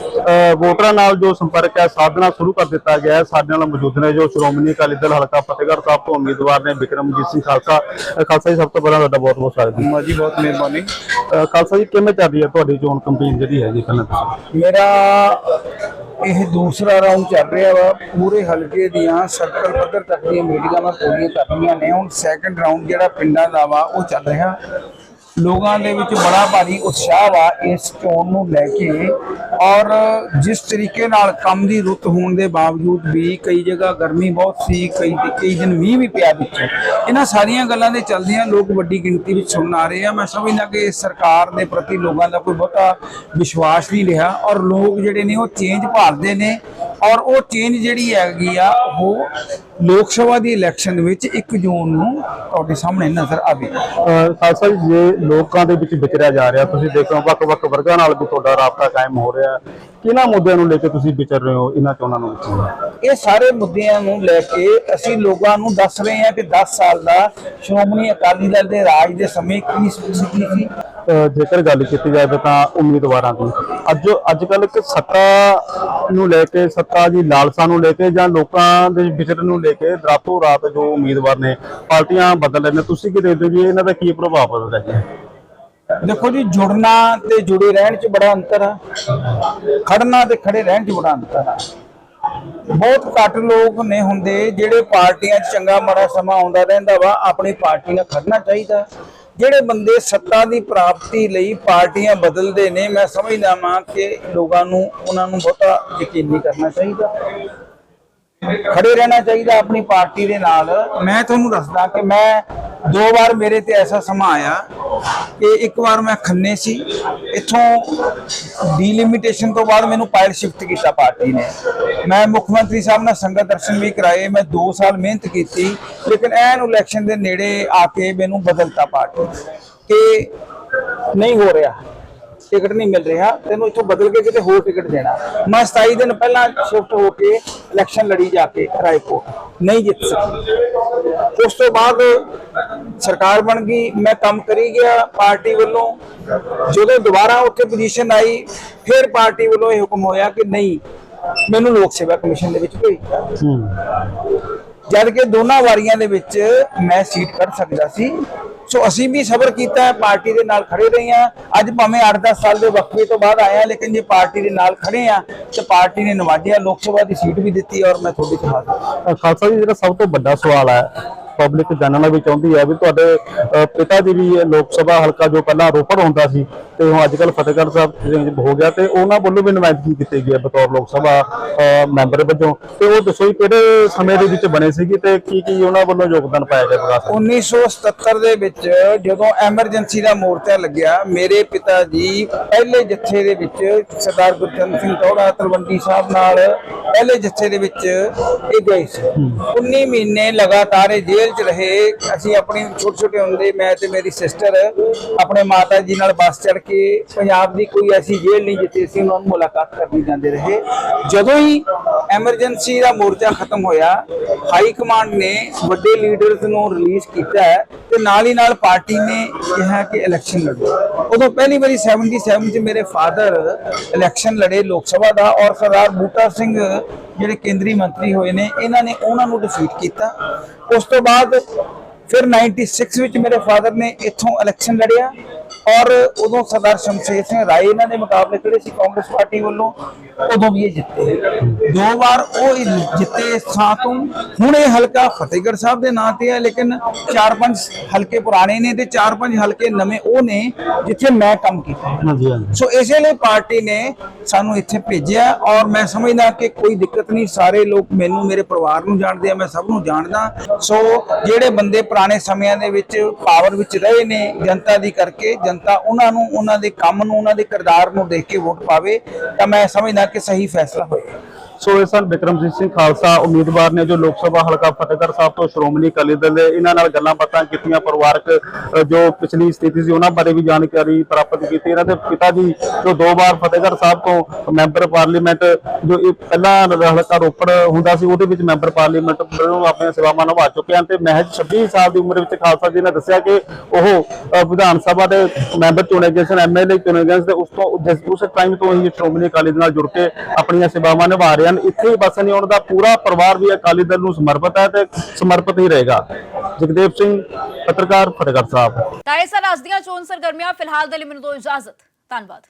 ਵੋਟਰਾਂ ਨਾਲ ਜੋ ਸੰਪਰਕ ਹੈ ਸਾਧਨਾ ਸ਼ੁਰੂ ਕਰ ਦਿੱਤਾ ਗਿਆ ਹੈ। ਸਾਡੇ ਨਾਲ ਮੌਜੂਦ ਨੇ ਜੋ ਸ਼੍ਰੋਮਣੀ ਅਕਾਲੀ ਦਲ ਹਲਕਾ ਫਤਿਹਗੜ੍ਹ ਸਾਹਿਬ ਤੋਂ ਉਮੀਦਵਾਰ ਨੇ ਵਿਕਰਮਜੀਤ ਸਿੰਘ ਖਾਲਸਾ। ਖਾਲਸਾ ਜੀ ਸਭ ਤੋਂ ਪਹਿਲਾਂ ਤੁਹਾਡਾ ਬਹੁਤ-ਬਹੁਤ ਸਵਾਗਤ ਹੈ। ਜੀ ਬਹੁਤ ਮਿਹਰਬਾਨੀ। ਖਾਲਸਾ ਜੀ ਕਿਵੇਂ ਚੱਲ ਰਹੀ ਹੈ ਤੁਹਾਡੀ ਚੋਣ ਕੰਪੇਨ ਜਿਹੜੀ ਹੈ ਜੀ ਪਹਿਲਾਂ ਮੇਰਾ ਇਹ ਦੂਸਰਾ ਰਾਉਂਡ ਚੱਲ ਰਿਹਾ ਵਾ, ਪੂਰੇ ਹਲਕੇ ਦੀਆਂ ਸਰਕਲ ਪੱਧਰ ਤੱਕ ਦੀਆਂ ਮੀਟਿੰਗਾਂ ਮੈਂ ਪੂਰੀਆਂ ਕਰਨੀਆਂ ਨੇ। ਹੁਣ ਸੈਕੰਡ ਰਾਉਂਡ ਜਿਹੜਾ ਪਿੰਡਾਂ ਦਾ ਵਾ, ਉਹ ਚੱਲ ਰਿਹਾ। ਲੋਕਾਂ ਦੇ ਵਿੱਚ ਬੜਾ ਭਾਰੀ ਉਤਸ਼ਾਹ ਵਾ ਇਸ ਚੋਣ ਨੂੰ ਲੈ ਕੇ। ਔਰ ਜਿਸ ਤਰੀਕੇ ਨਾਲ ਕੰਮ ਦੀ ਰੁੱਤ ਹੋਣ ਦੇ ਬਾਵਜੂਦ ਵੀ ਕਈ ਜਗ੍ਹਾ ਗਰਮੀ ਬਹੁਤ ਸੀ, ਕਈ ਕਈ ਦਿਨ ਮੀਂਹ ਵੀ ਪਿਆ ਵਿੱਚ। ਇਹਨਾਂ ਸਾਰੀਆਂ ਗੱਲਾਂ ਦੇ ਚੱਲਦਿਆਂ ਲੋਕ ਵੱਡੀ ਗਿਣਤੀ ਵਿੱਚ ਸੁਣਨ ਆ ਰਹੇ ਆ। ਮੈਂ ਸਮਝਦਾ ਕਿ ਇਸ ਸਰਕਾਰ ਦੇ ਪ੍ਰਤੀ ਲੋਕਾਂ ਦਾ ਕੋਈ ਬਹੁਤਾ ਵਿਸ਼ਵਾਸ ਨਹੀਂ ਰਿਹਾ ਔਰ ਲੋਕ ਜਿਹੜੇ ਨੇ ਉਹ ਚੇਂਜ ਭਾਲਦੇ ਨੇ ਔਰ ਉਹ ਚੇਂਜ ਜਿਹੜੀ ਹੈਗੀ ਆ, ਉਹ ਲੋਕ ਸਭਾ ਦੀ ਇਲੈਕਸ਼ਨ ਵਿੱਚ 1 ਜੂਨ ਨੂੰ ਤੁਹਾਡੇ ਸਾਹਮਣੇ ਨਜ਼ਰ ਆਵੇ। ਖਾਲਸਾ ਜੀ ਲੋਕਾਂ ਦੇ ਵਿੱਚ ਵਿਚਰਿਆ ਜਾ ਰਿਹਾ। ਤੁਸੀਂ ਦੇਖੋ, ਵੱਖ-ਵੱਖ ਵਰਗਾਂ ਨਾਲ ਵੀ ਤੁਹਾਡਾ ਰਾਬਤਾ ਕਾਇਮ ਹੋ ਰਿਹਾ। ਕਿਹਨਾਂ ਮੁੱਦਿਆਂ ਨੂੰ ਲੈ ਕੇ ਤੁਸੀਂ ਵਿਚਰ ਰਹੇ ਹੋ ਇਹਨਾਂ ਚੋਣਾਂ ਨੂੰ ਵਿੱਚ ਇਹ ਸਾਰੇ ਮੁੱਦਿਆਂ ਨੂੰ ਲੈ ਕੇ ਅਸੀਂ ਲੋਕਾਂ ਨੂੰ ਦੱਸ ਰਹੇ ਹਾਂ ਕਿ 10 ਸਾਲ ਦਾ ਸ਼੍ਰੋਮਣੀ ਅਕਾਲੀ ਦਲ ਦੇ ਰਾਜ ਦੇ ਸਮੇਂ ਕੀ ਸਥਿਤੀ ਸੀ ਜੇਕਰ ਗੱਲ ਕੀਤੀ ਜਾਵੇ ਤਾਂ ਉਮੀਦਵਾਰਾਂ ਦੀ। ਅੱਜ ਅੱਜ ਕੱਲ ਇੱਕ ਸੱਤਾ ਨੂੰ ਲੈ ਕੇ ਸੱਤਾ ਦੀ ਲਾਲਸਾ ਨੂੰ ਲੈ ਕੇ ਜਾਂ ਲੋਕਾਂ ਦੇ ਵਿਚਰਨ ਨੂੰ ਲੈ ਕੇ ਰਾਤੋਂ ਰਾਤ ਜੋ ਉਮੀਦਵਾਰ ਨੇ ਪਾਰਟੀਆਂ ਬਦਲ ਰਹੇ ਨੇ ਤੁਸੀਂ ਕੀ ਦੇਖਦੇ ਹੋ ਜੀ ਇਹਨਾਂ ਦਾ ਕੀ ਪ੍ਰਭਾਵ ਪਵੇਗਾ ਜੀ? ਦੇਖੋ ਜੀ, ਜੁੜਨਾ ਤੇ ਜੁੜੇ ਰਹਿਣ 'ਚ ਬੜਾ ਅੰਤਰ ਆ। ਖੜਨਾ ਤੇ ਖੜੇ ਰਹਿਣ 'ਚ ਬੜਾ ਅੰਤਰ ਆ। ਬਹੁਤ ਘੱਟ ਲੋਕ ਨੇ ਹੁੰਦੇ ਜਿਹੜੇ ਪਾਰਟੀਆਂ 'ਚ ਚੰਗਾ ਮਾੜਾ ਸਮਾਂ ਆਉਂਦਾ ਰਹਿੰਦਾ ਵਾ, ਆਪਣੀ ਪਾਰਟੀ ਨਾਲ ਖੜਨਾ ਚਾਹੀਦਾ। ਜਿਹੜੇ ਬੰਦੇ ਸੱਤਾ ਦੀ ਪ੍ਰਾਪਤੀ ਲਈ ਪਾਰਟੀਆਂ ਬਦਲਦੇ ਨੇ, ਮੈਂ ਸਮਝਦਾ ਵਾਂ ਕਿ ਲੋਕਾਂ ਨੂੰ, ਉਹਨਾਂ ਨੂੰ ਬਹੁਤਾ ਯਕੀਨੀ ਕਰਨਾ ਚਾਹੀਦਾ। ਖੜੇ ਰਹਿਣਾ ਚਾਹੀਦਾ ਆਪਣੀ ਪਾਰਟੀ ਦੇ ਨਾਲ। ਮੈਂ ਤੁਹਾਨੂੰ ਦੱਸਦਾ ਕਿ ਮੈਂ ਦੋ ਵਾਰ ਮੇਰੇ ਤੇ ਐਸਾ ਸਮਾਂ ਆਇਆ ਕਿ ਇੱਕ ਵਾਰ ਮੈਂ ਖੰਨੇ ਸੀ। ਇੱਥੋਂ ਡੀਲਿਮਿਟੇਸ਼ਨ ਤੋਂ ਬਾਅਦ ਮੈਨੂੰ ਪਾਇਲ ਸ਼ਿਫਟ ਕੀਤਾ ਪਾਰਟੀ ਨੇ। ਮੈਂ ਮੁੱਖ ਮੰਤਰੀ ਸਾਹਿਬ ਨਾਲ ਸੰਗਤ ਦਰਸ਼ਨ ਵੀ ਕਰਾਏ। ਮੈਂ 2 ਸਾਲ ਮਿਹਨਤ ਕੀਤੀ, ਲੇਕਿਨ ਐਨ ਇਲੈਕਸ਼ਨ ਦੇ ਨੇੜੇ ਆ ਕੇ ਮੈਨੂੰ ਬਦਲਤਾ ਪਾਰਟੀ। ਕਿ ਨਹੀਂ ਹੋ ਰਿਹਾ। ਟਿਕਟ ਨਹੀਂ ਮਿਲ ਰਿਹਾ ਤੈਨੂੰ ਇੱਥੋਂ ਬਦਲ ਕੇ ਕਿਤੇ ਹੋਰ ਟਿਕਟ ਦੇਣਾ। ਮੈਂ 27 ਦਿਨ ਪਹਿਲਾਂ ਸ਼ਿਫਟ ਹੋ ਕੇ ਇਲੈਕਸ਼ਨ ਲੜੀ ਜਾ ਕੇ ਰਾਏਕੋਟ ਨਹੀਂ ਜਿੱਤ ਸਕੀ। ਉਸ ਤੋਂ ਬਾਅਦ ਸਰਕਾਰ ਬਣ ਗਈ ਮੈਂ ਕੰਮ ਕਰੀ ਗਿਆ ਪਾਰਟੀ ਵੱਲੋਂ। ਜਦੋਂ ਦੁਬਾਰਾ ਉੱਥੇ ਪੋਜੀਸ਼ਨ ਆਈ ਫਿਰ ਪਾਰਟੀ ਵੱਲੋਂ ਇਹ ਹੁਕਮ ਹੋਇਆ ਕਿ ਨਹੀਂ ਮੈਨੂੰ ਲੋਕ ਸੇਵਾ ਕਮਿਸ਼ਨ ਦੇ ਵਿੱਚ ਭੇਜਿਆ ਜਦ ਕਿ ਦੋਨਾਂ ਵਾਰੀਆਂ ਦੇ ਵਿੱਚ ਮੈਂ ਸੀਟ ਕੱਢ ਸਕਦਾ ਸੀ। ਸੋ ਅਸੀਂ ਵੀ ਸਬਰ ਕੀਤਾ ਹੈ ਪਾਰਟੀ ਦੇ ਨਾਲ ਖੜੇ ਰਹੇ ਹਾਂ। ਅੱਜ ਭਾਵੇਂ 8-10 ਸਾਲ ਦੇ ਵਕਫੇ ਤੋਂ ਬਾਅਦ ਆਇਆ ਲੇਕਿਨ ਜੇ ਪਾਰਟੀ ਦੇ ਨਾਲ ਖੜੇ ਆ ਤੇ ਪਾਰਟੀ ਨੇ ਨਵਾਜਿਆ, ਲੋਕ ਸਭਾ ਦੀ ਸੀਟ ਵੀ ਦਿੱਤੀ ਔਰ ਮੈਂ ਤੁਹਾਡੀ ਚ ਖਾਲਸਾ ਜੀ, ਜਿਹੜਾ ਸਭ ਤੋਂ ਵੱਡਾ ਸਵਾਲ ਹੈ ਪਬਲਿਕ ਜਾਣਨਾ ਵੀ ਚਾਹੁੰਦੀ ਹੈ ਵੀ ਤੁਹਾਡੇ ਪਿਤਾ ਜੀ ਵੀ ਲੋਕ ਸਭਾ ਹਲਕਾ ਜੋ ਪਹਿਲਾਂ ਰੋਪੜ ਹੁੰਦਾ ਸੀ ਤੇ ਹੁਣ ਅੱਜ ਕੱਲ ਫਤਿਹਗੜ੍ਹ ਸਾਹਿਬ ਹੋ ਗਿਆ ਤੇ ਉਹਨਾਂ ਵੱਲੋਂ ਵੀ ਨੁਮਾਇੰਦਗੀ ਕੀਤੀ ਗਈ ਹੈ ਬਤੌਰ ਲੋਕ ਸਭਾ ਮੈਂਬਰ ਵਜੋਂ। ਤੇ ਉਹ ਦੱਸੋ ਕਿਹੜੇ ਸਮੇਂ ਦੇ ਵਿੱਚ ਬਣੇ ਸੀਗੇ ਤੇ ਕੀ ਕੀ ਉਹਨਾਂ ਵੱਲੋਂ ਯੋਗਦਾਨ ਪਾਇਆ ਗਿਆ ਵਿਕਾਸ ਵਿੱਚ? 1977 ਦੇ ਵਿੱਚ ਜਦੋਂ ਐਮਰਜੈਂਸੀ ਦਾ ਮੋਰਚਾ ਲੱਗਿਆ ਮੇਰੇ ਪਿਤਾ ਜੀ ਪਹਿਲੇ ਜੱਥੇ ਦੇ ਵਿੱਚ ਸਰਦਾਰ ਗੁਰਚਰਨ ਸਿੰਘ ਟੌੜਾ ਤਲਵੰਡੀ ਸਾਹਿਬ ਨਾਲ ਪਹਿਲੇ ਜੱਥੇ ਦੇ ਵਿੱਚ ਇਹ ਗਏ ਸੀ। 19 ਮਹੀਨੇ ਲਗਾਤਾਰ ਇਹ ਜੇਲ੍ਹ 'ਚ ਰਹੇ। ਅਸੀਂ ਆਪਣੀ ਛੋਟੇ ਛੋਟੇ ਹੁੰਦੇ ਮੈਂ ਤੇ ਮੇਰੀ ਸਿਸਟਰ ਆਪਣੇ ਮਾਤਾ ਜੀ ਨਾਲ ਬੱਸ ਚੜ੍ਹ ਕੇ ਪੰਜਾਬ ਦੀ ਕੋਈ ਐਸੀ ਜੇਲ੍ਹ ਨਹੀਂ ਜਿੱਥੇ ਅਸੀਂ, ਉਹਨਾਂ ਨੂੰ ਮੁਲਾਕਾਤ ਕਰਨੀ ਜਾਂਦੇ ਰਹੇ। ਜਦੋਂ ਹੀ ਐਮਰਜੈਂਸੀ ਦਾ ਮੋਰਚਾ ਖਤਮ ਹੋਇਆ ਹਾਈ ਕਮਾਂਡ ਨੇ ਵੱਡੇ ਲੀਡਰਸ ਨੂੰ ਰਿਲੀਜ਼ ਕੀਤਾ ਹੈ ਤੇ ਨਾਲ ਹੀ ਨਾਲ ਪਾਰਟੀ ਨੇ ਕਿਹਾ ਕਿ ਇਲੈਕਸ਼ਨ ਲੜੋ। ਉਦੋਂ ਪਹਿਲੀ ਵਾਰੀ 77 ਚ ਮੇਰੇ ਫਾਦਰ ਇਲੈਕਸ਼ਨ ਲੜੇ ਲੋਕ ਸਭਾ ਦਾ ਔਰ ਸਰਦਾਰ ਬੂਟਾ ਸਿੰਘ ਜਿਹੜੇ ਕੇਂਦਰੀ ਮੰਤਰੀ ਹੋਏ ਨੇ, ਇਹਨਾਂ ਨੇ ਉਹਨਾਂ ਨੂੰ ਡਿਫੀਟ ਕੀਤਾ। ਉਸ ਤੋਂ ਬਾਅਦ ਬਾਅਦ ਫਿਰ 96 ਵਿੱਚ ਮੇਰੇ ਫਾਦਰ ਨੇ ਇੱਥੋਂ ਇਲੈਕਸ਼ਨ ਲੜਿਆ। ਔਰ ਉਦੋਂ ਸਰਦਾਰ ਸ਼ਮਸ਼ੇਰ ਸਿੰਘ ਰਾਏ ਇਹਨਾਂ ਦੇ ਮੁਕਾਬਲੇ ਖੜੇ ਸੀ? ਕਾਂਗਰਸ ਪਾਰਟੀ ਵੱਲੋਂ ਉਦੋਂ ਵੀ ਇਹ ਜਿੱਤੇ। ਦੋ ਵਾਰ ਉਹ ਜਿੱਤੇ ਇਸ ਥਾਂ ਤੋਂ। ਹੁਣ ਇਹ ਹਲਕਾ ਫਤਿਹਗੜ੍ਹ ਸਾਹਿਬ ਦੇ ਨਾਂ ਤੇ ਹੈ ਲੇਕਿਨ ਚਾਰ ਪੰਜ ਹਲਕੇ ਪੁਰਾਣੇ ਨੇ ਤੇ ਚਾਰ ਪੰਜ ਹਲਕੇ ਨਵੇਂ ਉਹ ਨੇ ਜਿੱਥੇ ਮੈਂ ਕੰਮ ਕੀਤਾ। ਸੋ ਇਸੇ ਲਈ ਪਾਰਟੀ ਨੇ ਸਾਨੂੰ ਇੱਥੇ ਭੇਜਿਆ ਔਰ ਮੈਂ ਸਮਝਦਾ ਕਿ ਕੋਈ ਦਿੱਕਤ ਨਹੀਂ ਸਾਰੇ ਲੋਕ ਮੈਨੂੰ ਮੇਰੇ ਪਰਿਵਾਰ ਨੂੰ ਜਾਣਦੇ ਆ ਮੈਂ ਸਭ ਨੂੰ ਜਾਣਦਾ। ਸੋ ਜਿਹੜੇ ਬੰਦੇ ਪੁਰਾਣੇ ਸਮਿਆਂ ਦੇ ਵਿੱਚ ਪਾਵਰ ਵਿੱਚ ਰਹੇ ਨੇ ਜਨਤਾ ਦੀ ਕਰਕੇ ਜਨਤਾ ਉਹਨਾਂ ਨੂੰ, ਉਹਨਾਂ ਦੇ ਕੰਮ ਨੂੰ, ਉਹਨਾਂ ਦੇ ਕਿਰਦਾਰ ਨੂੰ ਦੇਖ ਕੇ ਵੋਟ ਪਾਵੇ, ਤਾਂ ਮੈਂ ਸਮਝਦਾ ਕਿ ਸਹੀ ਫੈਸਲਾ ਹੋਏਗਾ। ਸੋ ਇਹ ਸਨ ਬਿਕਰਮਜੀਤ ਸਿੰਘ ਖਾਲਸਾ, ਉਮੀਦਵਾਰ ਨੇ ਜੋ ਲੋਕ ਸਭਾ ਹਲਕਾ ਫਤਿਹਗੜ੍ਹ ਸਾਹਿਬ ਤੋਂ ਸ਼੍ਰੋਮਣੀ ਅਕਾਲੀ ਦਲ ਦੇ ਇਹਨਾਂ ਨਾਲ ਗੱਲਾਂ ਬਾਤਾਂ ਕੀਤੀਆਂ, ਪਰਿਵਾਰਕ ਜੋ ਪਿਛਲੀ ਸਥਿਤੀ ਸੀ ਉਹਨਾਂ ਬਾਰੇ ਵੀ ਜਾਣਕਾਰੀ ਪ੍ਰਾਪਤ ਕੀਤੀ। ਇਹਨਾਂ ਦੇ ਪਿਤਾ ਜੀ ਜੋ ਦੋ ਵਾਰ ਫਤਿਹਗੜ੍ਹ ਸਾਹਿਬ ਤੋਂ ਮੈਂਬਰ ਪਾਰਲੀਮੈਂਟ, ਜੋ ਇਹ ਪਹਿਲਾਂ ਹਲਕਾ ਰੋਪੜ ਹੁੰਦਾ ਸੀ, ਉਹਦੇ ਵਿੱਚ ਮੈਂਬਰ ਪਾਰਲੀਮੈਂਟ ਵੱਲੋਂ ਆਪਣੀਆਂ ਸੇਵਾਵਾਂ ਨਿਭਾ ਚੁੱਕੇ ਹਨ ਤੇ ਮਹਿਜ 26 ਸਾਲ ਦੀ ਉਮਰ ਵਿੱਚ ਖਾਲਸਾ ਜੀ ਨੇ ਦੱਸਿਆ ਕਿ ਉਹ ਵਿਧਾਨ ਸਭਾ ਦੇ ਮੈਂਬਰ ਚੁਣੇ ਗਏ ਸਨ ਐਮਐਲਏ ਚੁਣੇ ਗਏ ਸਨ ਤੇ ਉਸ ਤੋਂ, ਜਿਸ, ਉਸ ਟਾਈਮ ਤੋਂ ਹੀ ਸ਼੍ਰੋਮਣੀ ਅਕਾਲੀ ਦਲ ਨਾਲ ਜੁੜ ਕੇ ਆਪਣੀਆਂ ਸੇਵਾਵਾਂ ਨਿਭਾ ਰਹੇ ਹਨ। ਇੱਥੇ ਹੀ ਬਸ ਆਉਣ ਦਾ ਪੂਰਾ ਪਰਿਵਾਰ ਵੀ ਅਕਾਲੀ ਦਲ ਨੂੰ ਸਮਰਪਿਤ ਹੈ ਤੇ ਸਮਰਪਿਤ ਹੀ ਰਹੇਗਾ। ਜਗਦੇਵ ਸਿੰਘ, ਪੱਤਰਕਾਰ ਫਤਿਹਗੜ੍ਹ ਸਾਹਿਬ। ਤਾਂ ਇਹ ਸਨ ਅੱਜ ਦੀਆਂ ਚੋਣ ਸਰਗਰਮੀਆਂ ਫਿਲਹਾਲ ਦੇ ਲਈ ਮੈਨੂੰ ਦੋ ਇਜਾਜ਼ਤ। ਧੰਨਵਾਦ।